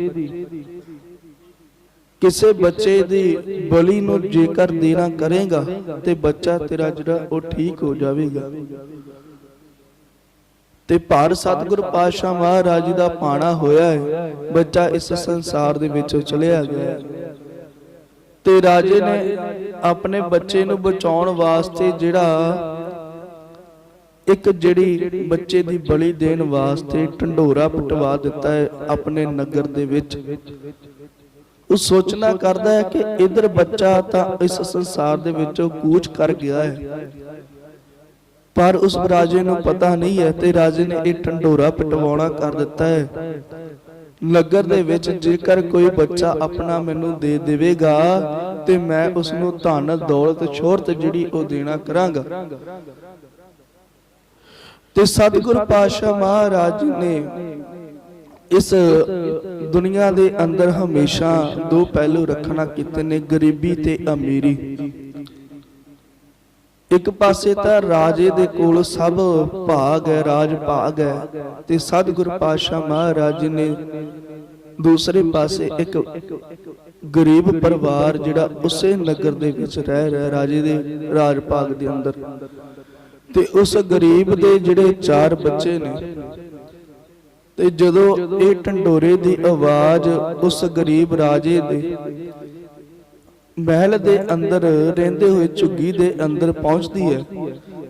Speaker 1: ਕਿਸੇ ਬੱਚੇ ਦੀ ਬਲੀ ਨੂੰ ਜੇਕਰ ਦੇਣਾ ਕਰੇਗਾ, ਤੇ ਬੱਚਾ ਤੇਰਾ ਜਿਹੜਾ ਉਹ ਠੀਕ ਹੋ ਜਾਵੇਗਾ। ਤੇ ਭਾਰ ਸਤਿਗੁਰ ਪਾਤਸ਼ਾਹ ਮਹਾਰਾਜ ਦਾ ਪਾਣਾ ਹੋਇਆ ਹੈ, ਬੱਚਾ ਇਸ ਸੰਸਾਰ ਦੇ ਵਿੱਚੋਂ ਚਲਿਆ ਗਿਆ ਤੇ ਰਾਜੇ ਨੇ ਆਪਣੇ ਬੱਚੇ ਨੂੰ ਬਚਾਉਣ ਵਾਸਤੇ ਜਿਹੜਾ ਇੱਕ ਜਿਹੜੀ ਬੱਚੇ ਦੀ ਬਲੀ ਦੇਣ ਵਾਸਤੇ ਢੰਡੋਰਾ ਪਟਵਾ ਦਿੱਤਾ ਹੈ ਆਪਣੇ ਨਗਰ ਦੇ ਵਿੱਚ। ਉਹ ਸੋਚਣਾ ਕਰਦਾ ਹੈ ਕਿ ਇਧਰ ਬੱਚਾ ਤਾਂ ਇਸ ਸੰਸਾਰ ਦੇ ਵਿੱਚੋਂ ਕੂਚ ਕਰ ਗਿਆ ਹੈ। ਪਰ ਉਸ ਰਾਜੇ ਨੂੰ ਪਤਾ ਨਹੀਂ ਹੈ ਤੇ ਰਾਜੇ ਨੇ ਇਹ ਢੰਡੋਰਾ ਪਟਵਾਉਣਾ ਕਰ ਦਿੱਤਾ ਹੈ। ਨਗਰ ਦੇ ਵਿੱਚ ਜੇਕਰ ਕੋਈ ਬੱਚਾ ਆਪਣਾ ਮੈਨੂੰ ਦੇ ਦੇਵੇਗਾ ਤੇ ਮੈਂ ਉਸ ਨੂੰ ਧਨ, ਦੌਲਤ, ਸ਼ੋਹਰਤ ਜਿਹੜੀ ਉਹ ਦੇਣਾ ਕਰਾਂਗਾ। ਤੇ ਸਤਿਗੁਰ ਪਾਤਸ਼ਾਹ ਮਹਾਰਾਜ ਨੇ ਇਸ ਦੁਨੀਆ ਦੇ ਅੰਦਰ ਹਮੇਸ਼ਾ ਦੋ ਪਹਿਲੂ ਰੱਖਣਾ ਕੀਤੇ ਨੇ, ਗਰੀਬੀ ਤੇ ਅਮੀਰੀ। ਇੱਕ ਪਾਸੇ ਤਾਂ ਰਾਜੇ ਦੇ ਕੋਲ ਸਭ ਭਾਗ ਹੈ, ਰਾਜ ਭਾਗ ਹੈ ਤੇ ਸਤਿਗੁਰ ਪਾਤਸ਼ਾਹ ਮਹਾਰਾਜ ਨੇ ਦੂਸਰੇ ਪਾਸੇ ਇੱਕ ਗਰੀਬ ਪਰਿਵਾਰ ਜਿਹੜਾ ਉਸੇ ਨਗਰ ਦੇ ਵਿੱਚ ਰਹਿ ਰਿਹਾ, ਰਾਜੇ ਦੇ ਰਾਜ ਭਾਗ ਦੇ ਅੰਦਰ। ਤੇ ਉਸ ਗਰੀਬ ਦੇ ਜਿਹੜੇ ਚਾਰ ਬੱਚੇ ਨੇ, ਤੇ ਜਦੋਂ ਇਹ ਢੰਡੋਰੇ ਦੀ ਆਵਾਜ਼ ਉਸ ਗਰੀਬ ਰਾਜੇ ਦੇ ਮਹਿਲ ਦੇ ਅੰਦਰ ਰਹਿੰਦੇ ਹੋਏ ਝੁੱਗੀ ਦੇ ਅੰਦਰ ਪਹੁੰਚਦੀ ਹੈ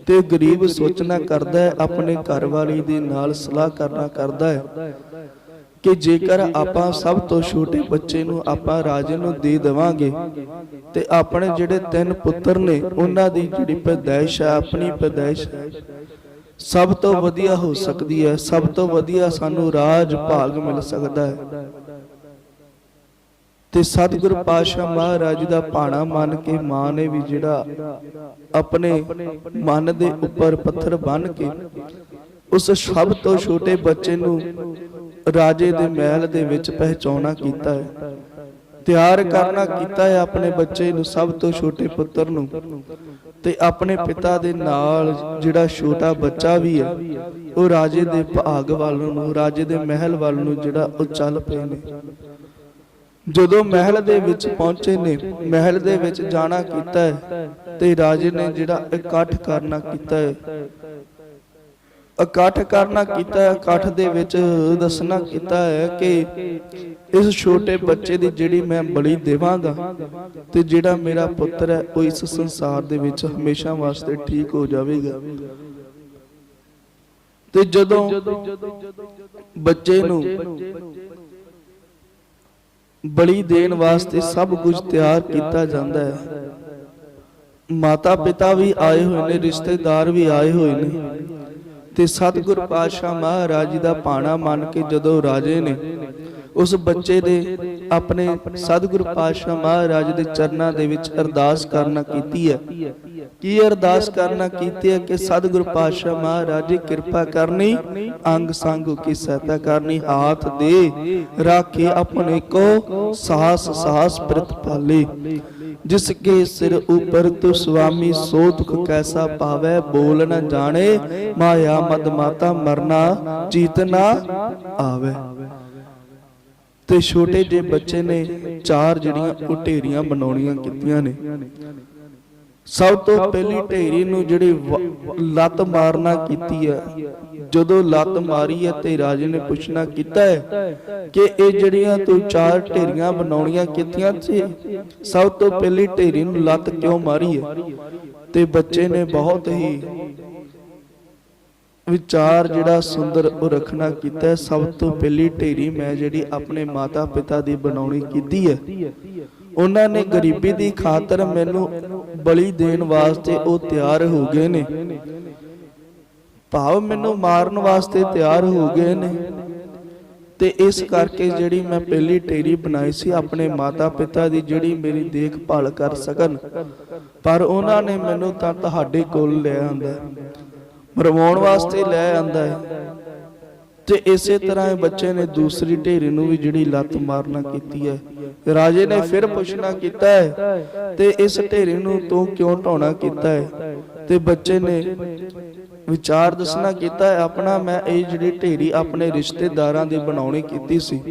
Speaker 1: ਤੇ ਗਰੀਬ ਸੋਚਣਾ ਕਰਦਾ ਹੈ, ਆਪਣੇ ਘਰ ਵਾਲੀ ਦੇ ਨਾਲ ਸਲਾਹ ਕਰਨਾ ਕਰਦਾ ਹੈ। ਕਿ ਜੇਕਰ ਆਪਾਂ ਸਭ ਤੋਂ ਛੋਟੇ ਬੱਚੇ ਨੂੰ ਆਪਾਂ ਰਾਜੇ ਨੂੰ ਦੇ ਦੇਵਾਂਗੇ, ਤੇ ਆਪਣੇ ਜਿਹੜੇ ਤਿੰਨ ਪੁੱਤਰ ਨੇ, ਉਹਨਾਂ ਦੀ ਜਿਹੜੀ ਪੈਦਾਇਸ਼ ਹੈ, ਆਪਣੀ ਪੈਦਾਇਸ਼ ਸਭ ਤੋਂ ਵਧੀਆ ਹੋ ਸਕਦੀ ਹੈ, ਸਭ ਤੋਂ ਵਧੀਆ ਸਾਨੂੰ ਰਾਜ ਭਾਗ ਮਿਲ ਸਕਦਾ ਹੈ। ਤੇ ਸਤਿਗੁਰ ਪਾਤਸ਼ਾਹ ਮਹਾਰਾਜ ਦਾ ਭਾਣਾ ਮੰਨ ਕੇ ਮਾਂ ਨੇ ਵੀ ਜਿਹੜਾ ਆਪਣੇ ਮਨ ਦੇ ਉੱਪਰ ਪੱਥਰ ਬੰਨ ਕੇ ਉਸ ਸਭ ਤੋਂ ਛੋਟੇ ਬੱਚੇ ਨੂੰ ਰਾਜੇ ਦੇ ਮਹਿਲ ਦੇ ਵਿੱਚ ਪਹਿਚਾਉਣਾ ਕੀਤਾ ਹੈ। ਤਿਆਰ ਕਰਨਾ ਕੀਤਾ ਹੈ ਆਪਣੇ ਬੱਚੇ ਨੂੰ, ਸਭ ਤੋਂ ਛੋਟੇ ਪੁੱਤਰ ਨੂੰ। ਤੇ ਆਪਣੇ ਪਿਤਾ ਦੇ ਨਾਲ ਜਿਹੜਾ ਛੋਟਾ ਬੱਚਾ ਵੀ ਹੈ, ਉਹ ਰਾਜੇ ਦੇ ਭਾਗ ਵੱਲ ਨੂੰ, ਰਾਜੇ ਦੇ ਮਹਿਲ ਵੱਲ ਨੂੰ ਜਿਹੜਾ ਉਹ ਚੱਲ ਪਏ ਨੇ। ਜਦੋਂ ਮਹਿਲ ਦੇ ਵਿੱਚ ਪਹੁੰਚੇ ਨੇ, ਮਹਿਲ ਦੇ ਵਿੱਚ ਜਾਣਾ ਕੀਤਾ ਹੈ ਤੇ ਰਾਜੇ ਨੇ ਜਿਹੜਾ ਇਕੱਠ ਕਰਨਾ ਕੀਤਾ ਹੈ ਇਕੱਠ ਕਰਨਾ ਕੀਤਾ ਹੈ ਇਕੱਠ ਦੇ ਵਿੱਚ ਦੱਸਣਾ ਕੀਤਾ ਹੈ ਕਿ ਇਸ ਛੋਟੇ ਬੱਚੇ ਦੀ ਜਿਹੜੀ ਮੈਂ ਬਲੀ ਦੇਵਾਂਗਾ ਤੇ ਜਿਹੜਾ ਮੇਰਾ ਪੁੱਤਰ ਹੈ, ਉਹ ਇਸ ਸੰਸਾਰ ਦੇ ਵਿੱਚ ਹਮੇਸ਼ਾ ਵਾਸਤੇ ਠੀਕ ਹੋ ਜਾਵੇਗਾ। ਤੇ ਜਦੋਂ ਬੱਚੇ ਨੂੰ ਬਲੀ ਦੇਣ ਵਾਸਤੇ ਸਭ ਕੁਝ ਤਿਆਰ ਕੀਤਾ ਜਾਂਦਾ ਹੈ ਮਾਤਾ ਪਿਤਾ ਵੀ ਆਏ ਹੋਏ ਨੇ, ਰਿਸ਼ਤੇਦਾਰ ਵੀ ਆਏ ਹੋਏ ਨੇ ਤੇ ਸਤਿਗੁਰ ਪਾਤਸ਼ਾਹ ਮਹਾਰਾਜ ਦਾ ਪਾਣਾ ਮੰਨ ਕੇ ਜਦੋਂ ਰਾਜੇ ਨੇ ਉਸ ਬੱਚੇ ਦੇ ਆਪਣੇ ਸਤਿਗੁਰ ਪਾਤਸ਼ਾਹ ਮਹਾਰਾਜ ਦੇ ਚਰਨਾਂ ਦੇ ਵਿੱਚ ਅਰਦਾਸ ਕਰਨਾ ਕੀਤੀ ਹੈ। ਕੀ ਅਰਦਾਸ ਕਰਨਾ ਕੀਤੀ ਹੈ ਕਿ ਸਤਿਗੁਰ ਪਾਤਸ਼ਾਹ ਮਹਾਰਾਜ ਜੀ ਕਿਰਪਾ ਕਰਨੀ, ਅੰਗ ਸੰਗ ਕੀ ਸਹਾਇਤਾ ਕਰਨੀ, ਹਾਥ ਦੇ, ਰਾਖੇ ਆਪਣੇ ਕੋ ਸਾਹਸ ਸਾਹਸ ਪ੍ਰਤਪਾਲੇ। ਜਿਸ ਕੇ ਸਿਰ ਉਪਰ ਤੂ ਸੁਆਮੀ ਸੋ ਦੁਖ ਕੈਸਾ ਪਾਵੇ, ਬੋਲ ਨ ਜਾਣੇ, ਮਾਇਆ ਮਦ ਮਾਤਾ ਮਰਨਾ ਚੀਤ ਨਾ ਆਵੇ। ਤੇ ਛੋਟੇ ਜਿਹੇ ਬੱਚੇ ਨੇ ਚਾਰ ਜਿਹੜੀਆਂ ਉਹ ਢੇਰੀਆਂ ਬਣਾਉਣੀਆਂ ਕੀਤੀਆਂ ਨੇ। ਸਭ ਤੋਂ ਪਹਿਲੀ ਢੇਰੀ ਨੂੰ ਜਿਹੜੀ ਲੱਤ ਮਾਰਨਾ ਕੀਤੀ ਹੈ। ਜਦੋਂ ਲੱਤ ਮਾਰੀ ਹੈ ਤੇ ਰਾਜੇ ਨੇ ਪੁੱਛਣਾ ਕੀਤਾ ਹੈ ਕਿ ਇਹ ਜਿਹੜੀਆਂ ਤੂੰ ਚਾਰ ਢੇਰੀਆਂ ਬਣਾਉਣੀਆਂ ਕੀਤੀਆਂ ਸੀ ਸਭ ਤੋਂ ਪਹਿਲੀ ਢੇਰੀ ਨੂੰ ਲੱਤ ਕਿਉਂ ਮਾਰੀ ਹੈ? ਤੇ ਬੱਚੇ ਨੇ ਬਹੁਤ ਹੀ ਵਿਚਾਰ ਜਿਹੜਾ ਸੁੰਦਰ ਉਹ ਰੱਖਣਾ ਕੀਤਾ। ਸਭ ਤੋਂ ਪਹਿਲੀ ਢੇਰੀ ਮੈਂ ਜਿਹੜੀ ਆਪਣੇ ਮਾਤਾ ਪਿਤਾ ਦੀ ਬਣਾਉਣੀ ਕੀਤੀ ਹੈ। ਉਹਨਾਂ ਨੇ ਗਰੀਬੀ ਦੀ ਖਾਤਰ ਮੈਨੂੰ ਬਲੀ ਦੇਣ ਵਾਸਤੇ ਉਹ ਤਿਆਰ ਹੋ ਗਏ ਨੇ। ਭਾਵ ਮੈਨੂੰ ਮਾਰਨ ਵਾਸਤੇ ਤਿਆਰ ਹੋ ਗਏ ਨੇ। ਤੇ ਇਸ ਕਰਕੇ ਜਿਹੜੀ ਮੈਂ ਪਹਿਲੀ ਢੇਰੀ ਬਣਾਈ ਸੀ ਆਪਣੇ ਮਾਤਾ ਪਿਤਾ ਦੀ ਜਿਹੜੀ ਮੇਰੀ ਦੇਖਭਾਲ ਕਰ ਸਕਣ, ਪਰ ਉਹਨਾਂ ਨੇ ਮੈਨੂੰ ਤਾਂ ਤੁਹਾਡੇ ਕੋਲ ਲੈ ਆਂਦਾ ਮਰਵਾਉਣ ਵਾਸਤੇ ਲੈ ਆਂਦਾ ਹੈ। ਤੇ ਇਸੇ ਤਰ੍ਹਾਂ ਇਹ ਬੱਚੇ ਨੇ ਦੂਸਰੀ ਢੇਰੀ ਨੂੰ ਵੀ ਜਿਹੜੀ ਲੱਤ ਮਾਰਨਾ ਕੀਤੀ ਹੈ। ਰਾਜੇ ਨੇ ਫਿਰ ਪੁੱਛਣਾ ਕੀਤਾ ਹੈ, ਤੇ ਇਸ ਢੇਰੀ ਨੂੰ ਤੂੰ ਕਿਉਂ ਢਾਉਣਾ ਕੀਤਾ ਹੈ? ਤੇ ਬੱਚੇ ਨੇ ਵਿਚਾਰ ਦੱਸਣਾ ਕੀਤਾ ਆਪਣਾ ਮੈਂ ਇਹ ਜਿਹੜੀ ਢੇਰੀ ਆਪਣੇ ਰਿਸ਼ਤੇਦਾਰਾਂ ਦੀ ਬਣਾਉਣੀ ਕੀਤੀ ਸੀ।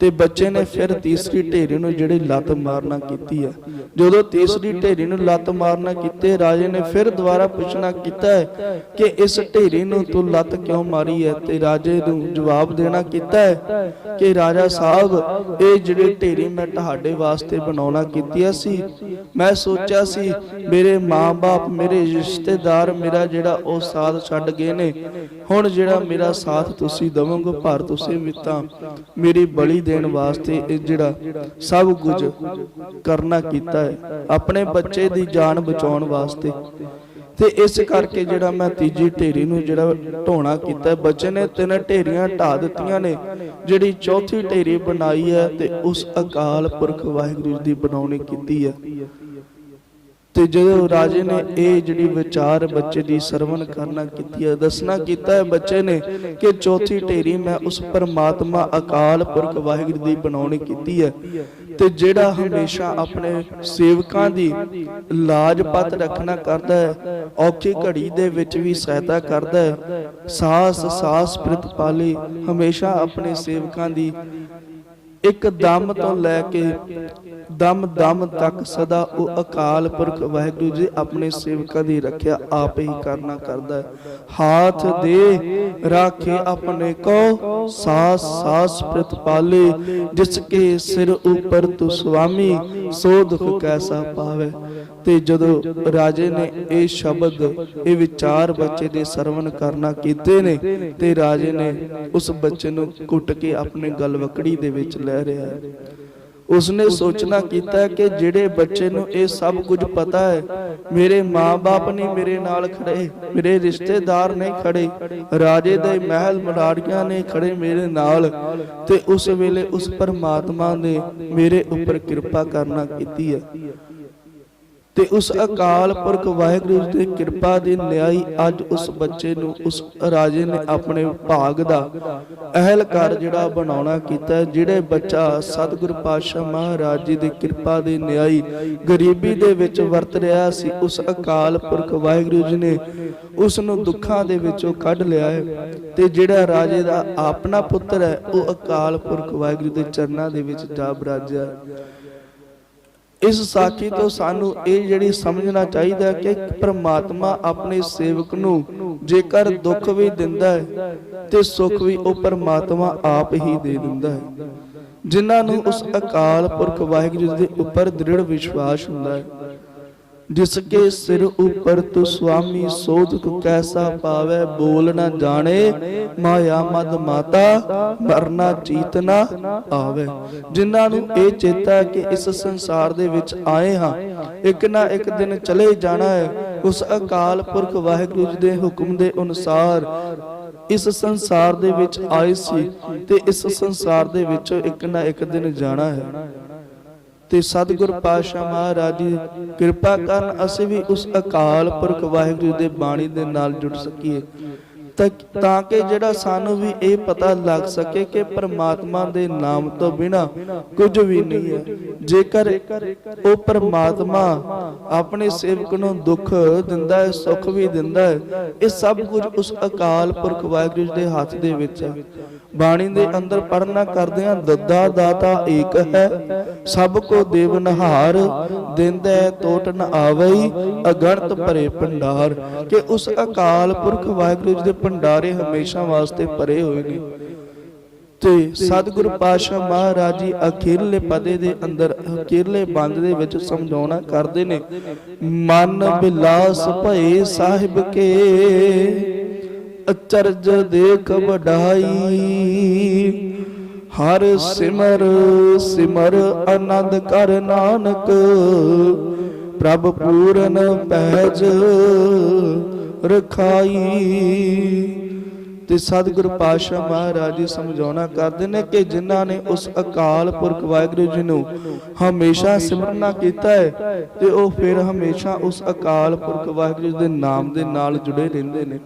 Speaker 1: ਤੇ ਬੱਚੇ ਨੇ ਫਿਰ ਤੀਸਰੀ ਢੇਰੀ ਨੂੰ ਜਿਹੜੀ ਲੱਤ ਮਾਰਨਾ ਕੀਤੀ ਹੈ ਜਦੋਂ ਤੀਸਰੀ ਢੇਰੀ ਨੂੰ ਲੱਤ ਮਾਰਨਾ ਕੀਤੇ, ਰਾਜੇ ਨੇ ਫਿਰ ਦੁਬਾਰਾ ਪੁੱਛਣਾ ਕੀਤਾ ਹੈ ਕਿ ਇਸ ਢੇਰੀ ਨੂੰ ਤੂੰ ਲੱਤ ਕਿਉਂ ਮਾਰੀ ਹੈ? ਤੇ ਰਾਜੇ ਨੂੰ ਜਵਾਬ ਦੇਣਾ ਕੀਤਾ ਹੈ ਕਿ ਰਾਜਾ ਸਾਹਿਬ, ਇਹ ਜਿਹੜੀ ਢੇਰੀ ਮੈਂ ਤੁਹਾਡੇ ਵਾਸਤੇ ਬਣਾਉਣਾ ਕੀਤੀ ਸੀ, ਮੈਂ ਸੋਚਿਆ ਸੀ ਮੇਰੇ ਮਾਂ-ਬਾਪ, ਮੇਰੇ ਰਿਸ਼ਤੇਦਾਰ, ਮੇਰਾ ਜਿਹੜਾ ਉਹ ਸਾਥ ਛੱਡ ਗਏ ਨੇ, ਹੁਣ ਜਿਹੜਾ ਮੇਰਾ ਸਾਥ ਤੁਸੀਂ ਦਵੋਗੇ ਪਰ ਤੁਸੀਂ ਵੀ ਤਾਂ ਮੇਰੀ ਬਲੀ ਦੇਣ ਵਾਸਤੇ ਇਹ ਜਿਹੜਾ ਸਭ ਕੁਝ ਕਰਨਾ ਕੀਤਾ ਹੈ, ਆਪਣੇ ਬੱਚੇ ਦੀ ਜਾਨ ਬਚਾਉਣ ਵਾਸਤੇ। ਤੇ ਇਸ ਕਰਕੇ ਜਿਹੜਾ ਮੈਂ ਤੀਜੀ ਢੇਰੀ ਨੂੰ ਜਿਹੜਾ ਢੋਣਾ ਕੀਤਾ ਬੱਚੇ ਨੇ ਤਿੰਨ ਢੇਰੀਆਂ ਢਾ ਦਿੱਤੀਆਂ ਨੇ। ਜਿਹੜੀ ਚੌਥੀ ਢੇਰੀ ਬਣਾਈ ਹੈ ਤੇ ਉਸ ਅਕਾਲ ਪੁਰਖ ਵਾਹਿਗੁਰੂ ਦੀ ਬਣਾਉਣੀ ਕੀਤੀ ਹੈ। ਤੇ ਜਦੋਂ ਰਾਜੇ ਨੇ ਇਹ ਜਿਹੜੀ ਵਿਚਾਰ ਬੱਚੇ ਦੀ ਸਰਵਨ ਕਰਨਾ ਕੀਤੀ ਹੈ, ਦੱਸਣਾ ਕੀਤਾ ਹੈ ਬੱਚੇ ਨੇ ਕਿ ਚੌਥੀ ਢੇਰੀ ਮੈਂ ਉਸ ਪਰਮਾਤਮਾ ਅਕਾਲ ਪੁਰਖ ਵਾਹਿਗੁਰੂ ਦੀ ਬਣਾਉਣੀ ਕੀਤੀ ਹੈ ਤੇ ਜਿਹੜਾ ਹਮੇਸ਼ਾ ਆਪਣੇ ਸੇਵਕਾਂ ਦੀ ਲਾਜਪਤ ਰੱਖਣਾ ਕਰਦਾ ਹੈ, ਔਖੀ ਘੜੀ ਦੇ ਵਿੱਚ ਵੀ ਸਹਾਇਤਾ ਕਰਦਾ ਹੈ, ਸਾਸ ਸਾਸ ਪ੍ਰਤਪਾਲੀ ਹਮੇਸ਼ਾ ਆਪਣੇ ਸੇਵਕਾਂ ਦੀ ਇੱਕ ਦਮ ਤੋਂ ਲੈ ਕੇ ਦਮ ਦਮ ਤੱਕ ਸਦਾ ਉਹ ਅਕਾਲ ਪੁਰਖ ਵਾਹਿਗੁਰੂ ਜੀ ਆਪਣੇ ਸੇਵਕਾਂ ਦੀ ਰੱਖਿਆ ਆਪ ਹੀ ਕਰਨਾ ਕਰਦਾ ਹਾਥ ਦੇ ਰਾਖੇ ਆਪਣੇ ਕੋ, ਸਾਸ ਸਾਸ ਪ੍ਰਤਪਾਲੇ ਜਿਸ ਕੇ ਸਿਰ ਉਪਰ ਤੂੰ ਸੁਆਮੀ, ਸੋ ਦੁਖ ਕੈਸਾ ਪਾਵੇ। ਤੇ ਜਦੋਂ ਰਾਜੇ ਨੇ ਇਹ ਸ਼ਬਦ, ਇਹ ਵਿਚਾਰ ਬੱਚੇ ਦੇ ਸਰਵਨ ਕਰਨਾ ਕੀਤੇ ਨੇ, ਤੇ ਰਾਜੇ ਨੇ ਉਸ ਬੱਚੇ ਨੂੰ ਕੁੱਟ ਕੇ ਆਪਣੇ ਗਲਵਕੜੀ ਦੇ ਵਿੱਚ ਲੈ ਰਿਹਾ ਹੈ। ਉਸਨੇ ਸੋਚਣਾ ਕੀਤਾ ਕਿ ਜਿਹੜੇ ਬੱਚੇ ਨੂੰ ਇਹ ਸਭ ਕੁਝ ਪਤਾ ਹੈ, ਮੇਰੇ ਮਾਪੇ ਨਹੀਂ ਮੇਰੇ ਨਾਲ ਖੜੇ, ਮੇਰੇ ਰਿਸ਼ਤੇਦਾਰ ਨਹੀਂ ਖੜੇ, ਰਾਜੇ ਦੇ ਮਹਿਲ ਮਰਾੜੀਆਂ ਨੇ ਖੜੇ ਮੇਰੇ ਨਾਲ ਤੇ ਉਸ ਵੇਲੇ ਉਸ ਪਰਮਾਤਮਾ ਨੇ ਮੇਰੇ ਉੱਪਰ ਕਿਰਪਾ ਕਰਨਾ ਕੀਤੀ ਹੈ। ਤੇ ਉਸ ਅਕਾਲ ਪੁਰਖ ਵਾਹਿਗੁਰੂ ਦੀ ਕਿਰਪਾ ਦੀ ਨਿਆਈ ਅੱਜ ਉਸ ਬੱਚੇ ਨੂੰ ਉਸ ਰਾਜੇ ਨੇ ਆਪਣੇ ਭਾਗ ਦਾ ਅਹਿਲਕਾਰ ਜਿਹੜਾ ਬਣਾਉਣਾ ਕੀਤਾ। ਜਿਹੜੇ ਬੱਚਾ ਸਤਿਗੁਰ ਪਾਤਸ਼ਾਹ ਮਹਾਰਾਜ ਜੀ ਦੀ ਕਿਰਪਾ ਦੀ ਨਿਆਈ ਗਰੀਬੀ ਦੇ ਵਿੱਚ ਵਰਤ ਰਿਹਾ ਸੀ ਉਸ ਅਕਾਲ ਪੁਰਖ ਵਾਹਿਗੁਰੂ ਜੀ ਨੇ ਉਸ ਨੂੰ ਦੁੱਖਾਂ ਦੇ ਵਿੱਚੋਂ ਕੱਢ ਲਿਆ ਹੈ। ਤੇ ਜਿਹੜਾ ਰਾਜੇ ਦਾ ਆਪਣਾ ਪੁੱਤਰ ਹੈ ਉਹ ਅਕਾਲ ਪੁਰਖ ਵਾਹਿਗੁਰੂ ਦੇ ਚਰਨਾਂ ਦੇ ਵਿੱਚ ਜਾ ਬਰਾਜਿਆ ਇਸ ਸਾਖੀ ਤੋਂ ਸਾਨੂੰ ਇਹ ਜਿਹੜੀ ਸਮਝਣਾ ਚਾਹੀਦਾ ਹੈ ਕਿ ਪ੍ਰਮਾਤਮਾ ਆਪਣੇ ਸੇਵਕ ਨੂੰ ਜੇਕਰ ਦੁੱਖ ਵੀ ਦਿੰਦਾ ਹੈ ਤੇ ਸੁੱਖ ਵੀ ਉਹ ਪ੍ਰਮਾਤਮਾ ਆਪ ਹੀ ਦੇ ਦਿੰਦਾ ਹੈ। ਜਿਨ੍ਹਾਂ ਨੂੰ ਉਸ ਅਕਾਲ ਪੁਰਖ ਵਾਹਿਗੁਰੂ ਦੇ ਉੱਪਰ ਦ੍ਰਿੜ ਵਿਸ਼ਵਾਸ ਹੁੰਦਾ ਹੈ। ਜਿਸ ਕੇ ਸਿਰ ਉੱਪਰ ਤੂੰ ਸੁਆਮੀ ਸੋਧ ਕੋ ਕੈਸਾ ਪਾਵੇ, ਬੋਲ ਨਾ ਮਾਇਆ ਮਦ ਮਾਤਾ, ਮਰਨਾ ਚੀਤਨਾ ਆਵੇ। ਜਿਨ੍ਹਾਂ ਨੂੰ ਇਹ ਚੇਤਾ ਕਿ ਇਸ ਸੰਸਾਰ ਦੇ ਵਿੱਚ ਆਏ ਹਾਂ, ਇੱਕ ਨਾ ਇੱਕ ਦਿਨ ਚਲੇ ਜਾਣਾ ਹੈ, ਉਸ ਅਕਾਲ ਪੁਰਖ ਵਾਹਿਗੁਰੂ ਜੀ ਦੇ ਹੁਕਮ ਦੇ ਅਨੁਸਾਰ ਇਸ ਸੰਸਾਰ ਦੇ ਵਿੱਚ ਆਏ ਸੀ ਤੇ ਇਸ ਸੰਸਾਰ ਦੇ ਵਿੱਚੋਂ ਇੱਕ ਨਾ ਇੱਕ ਦਿਨ ਜਾਣਾ ਹੈ। ਤੇ ਸਤਿਗੁਰ ਪਾਤਸ਼ਾਹ ਮਹਾਰਾਜ ਜੀ, ਕਿਰਪਾ ਕਰਨ ਅਸੀਂ ਵੀ ਉਸ ਅਕਾਲ ਪੁਰਖ ਵਾਹਿਗੁਰੂ ਦੇ ਬਾਣੀ ਦੇ ਨਾਲ ਜੁੜ ਸਕੀਏ। ਤਾਂ ਕਿ ਜਿਹੜਾ ਸਾਨੂੰ ਵੀ ਇਹ ਪਤਾ ਲੱਗ ਸਕੇ ਕਿ ਪ੍ਰਮਾਤਮਾ ਦੇ ਨਾਮ ਤੋਂ ਬਿਨਾ ਕੁਝ ਵੀ ਨਹੀਂ ਹੈ। ਜੇਕਰ ਉਹ ਪ੍ਰਮਾਤਮਾ ਆਪਣੇ ਸੇਵਕ ਨੂੰ ਦੁੱਖ ਦਿੰਦਾ ਹੈ, ਸੁੱਖ ਵੀ ਦਿੰਦਾ ਹੈ, ਇਹ ਸਭ ਕੁਝ ਉਸ ਅਕਾਲ ਪੁਰਖ ਵਾਹਿਗੁਰੂ ਦੇ ਹੱਥ ਦੇ ਵਿੱਚ ਹੈ। ਬਾਣੀ ਦੇ ਅੰਦਰ ਪੜਨਾ ਕਰਦੇ ਆ ਦੱਦਾ ਦਾਤਾ ਏਕ ਹੈ, ਸਭ ਕੋ ਦੇਵ ਨਹਾਰ, ਦਿੰਦਾ ਤੋਟ ਟੋਟ ਨ ਆਵਈ, ਅਗਣਤ ਭਰੇ ਭੰਡਾਰ। ਕਿ ਉਸ ਅਕਾਲ ਪੁਰਖ ਵਾਹਿਗੁਰੂ ਜੀ ਦੇ ਭੰਡਾਰੇ ਹਮੇਸ਼ਾ ਵਾਸਤੇ ਭਰੇ ਹੋਏ ਨੇ। ਤੇ ਸਤਿਗੁਰ ਪਾਤਸ਼ਾਹ ਮਹਾਰਾਜ ਜੀ ਅਖੀਰਲੇ ਪਦੇ ਦੇ ਅੰਦਰ, ਅਖੀਰਲੇ ਬੰਦ ਦੇ ਵਿੱਚ ਸਮਝਾਉਣਾ ਕਰਦੇ ਨੇ, ਮਨ ਬਿਲਾਸ ਭਏ ਸਾਹਿਬ ਕੇ, ਅਚਰਜ ਦੇਖ ਵਡਾਈ, ਹਰ ਸਿਮਰ ਸਿਮਰ ਆਨੰਦ ਕਰ ਨਾਨਕ, ਪ੍ਰਭ ਪੂਰਨ ਪੈਜ ਰਖਾਈ। ਤੇ ਸਤਿਗੁਰੂ ਪਾਤਸ਼ਾਹ ਮਹਾਰਾਜ ਜੀ ਸਮਝਾਉਣਾ ਕਰਦੇ ਨੇ ਕਿ ਜਿਨ੍ਹਾਂ ਨੇ ਉਸ ਅਕਾਲ ਪੁਰਖ ਵਾਹਿਗੁਰੂ ਜੀ ਨੂੰ ਹਮੇਸ਼ਾ ਸਿਮਰਨਾ ਕੀਤਾ ਹੈ, ਤੇ ਉਹ ਫਿਰ ਹਮੇਸ਼ਾ ਉਸ ਅਕਾਲ ਪੁਰਖ ਵਾਹਿਗੁਰੂ ਜੀ ਦੇ ਨਾਮ ਦੇ ਨਾਲ ਜੁੜੇ ਰਹਿੰਦੇ ਨੇ।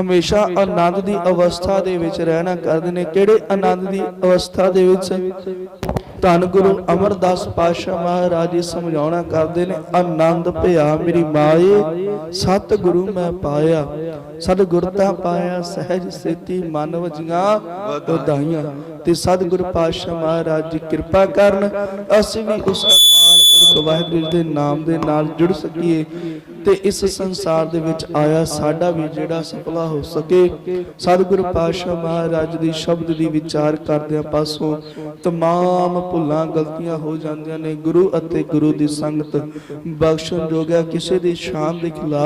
Speaker 1: ਹਮੇਸ਼ਾ ਆਨੰਦ ਦੀ ਅਵਸਥਾ ਦੇ ਵਿੱਚ ਰਹਿਣਾ ਕਰਦੇ ਨੇ। ਕਿਹੜੇ ਆਨੰਦ ਦੀ ਅਵਸਥਾ ਦੇ ਵਿੱਚ? ਧੰਨ ਗੁਰੂ ਅਮਰਦਾਸ ਪਾਤਸ਼ਾਹ ਮਹਾਰਾਜ ਜੀ ਸਮਝਾਉਣਾ ਕਰਦੇ ਨੇ, ਆਨੰਦ ਭਇਆ ਮੇਰੀ ਮਾਏ ਸਤ ਗੁਰੂ ਮੈਂ ਪਾਇਆ। ਸਤ ਗੁਰਤਾ ਪਾਇਆ, ਸਹਿਜ ਸੇਤੀ ਮਨ ਵਜੀਆਂ ਵਧਾਈਆਂ ਤੇ ਸਤ ਗੁਰੂ ਪਾਤਸ਼ਾਹ ਮਹਾਰਾਜ ਜੀ ਕਿਰਪਾ ਕਰਨ, ਅਸੀਂ ਵੀ ਉਸ ਵਾਹਿਗੁਰੂ ਜੀ ਦੇ ਨਾਮ ਦੇ ਨਾਲ ਜੁੜ ਸਕੀਏ ਤੇ ਇਸ ਸੰਸਾਰ ਦੇ ਵਿੱਚ ਆਇਆ ਸਾਡਾ ਵੀ ਜਿਹੜਾ ਸਫਲਾ ਹੋ ਸਕੇ। ਸਤਿਗੁਰੂ ਪਾਤਸ਼ਾਹ ਮਹਾਰਾਜ ਦੀ ਸ਼ਬਦ ਦੀ ਵਿਚਾਰ ਕਰਦਿਆਂ ਪਾਸੋਂ, ਤਮਾਮ ਭੁੱਲਾਂ ਗਲਤੀਆਂ ਹੋ ਜਾਂਦੀਆਂ ਨੇ, ਗੁਰੂ ਅਤੇ ਗੁਰੂ ਦੀ ਸੰਗਤ ਬਖਸ਼ਣ ਜੋਗਿਆ ਕਿਸੇ ਦੀ ਸ਼ਾਨ ਦੇ ਖਿਲਾਫ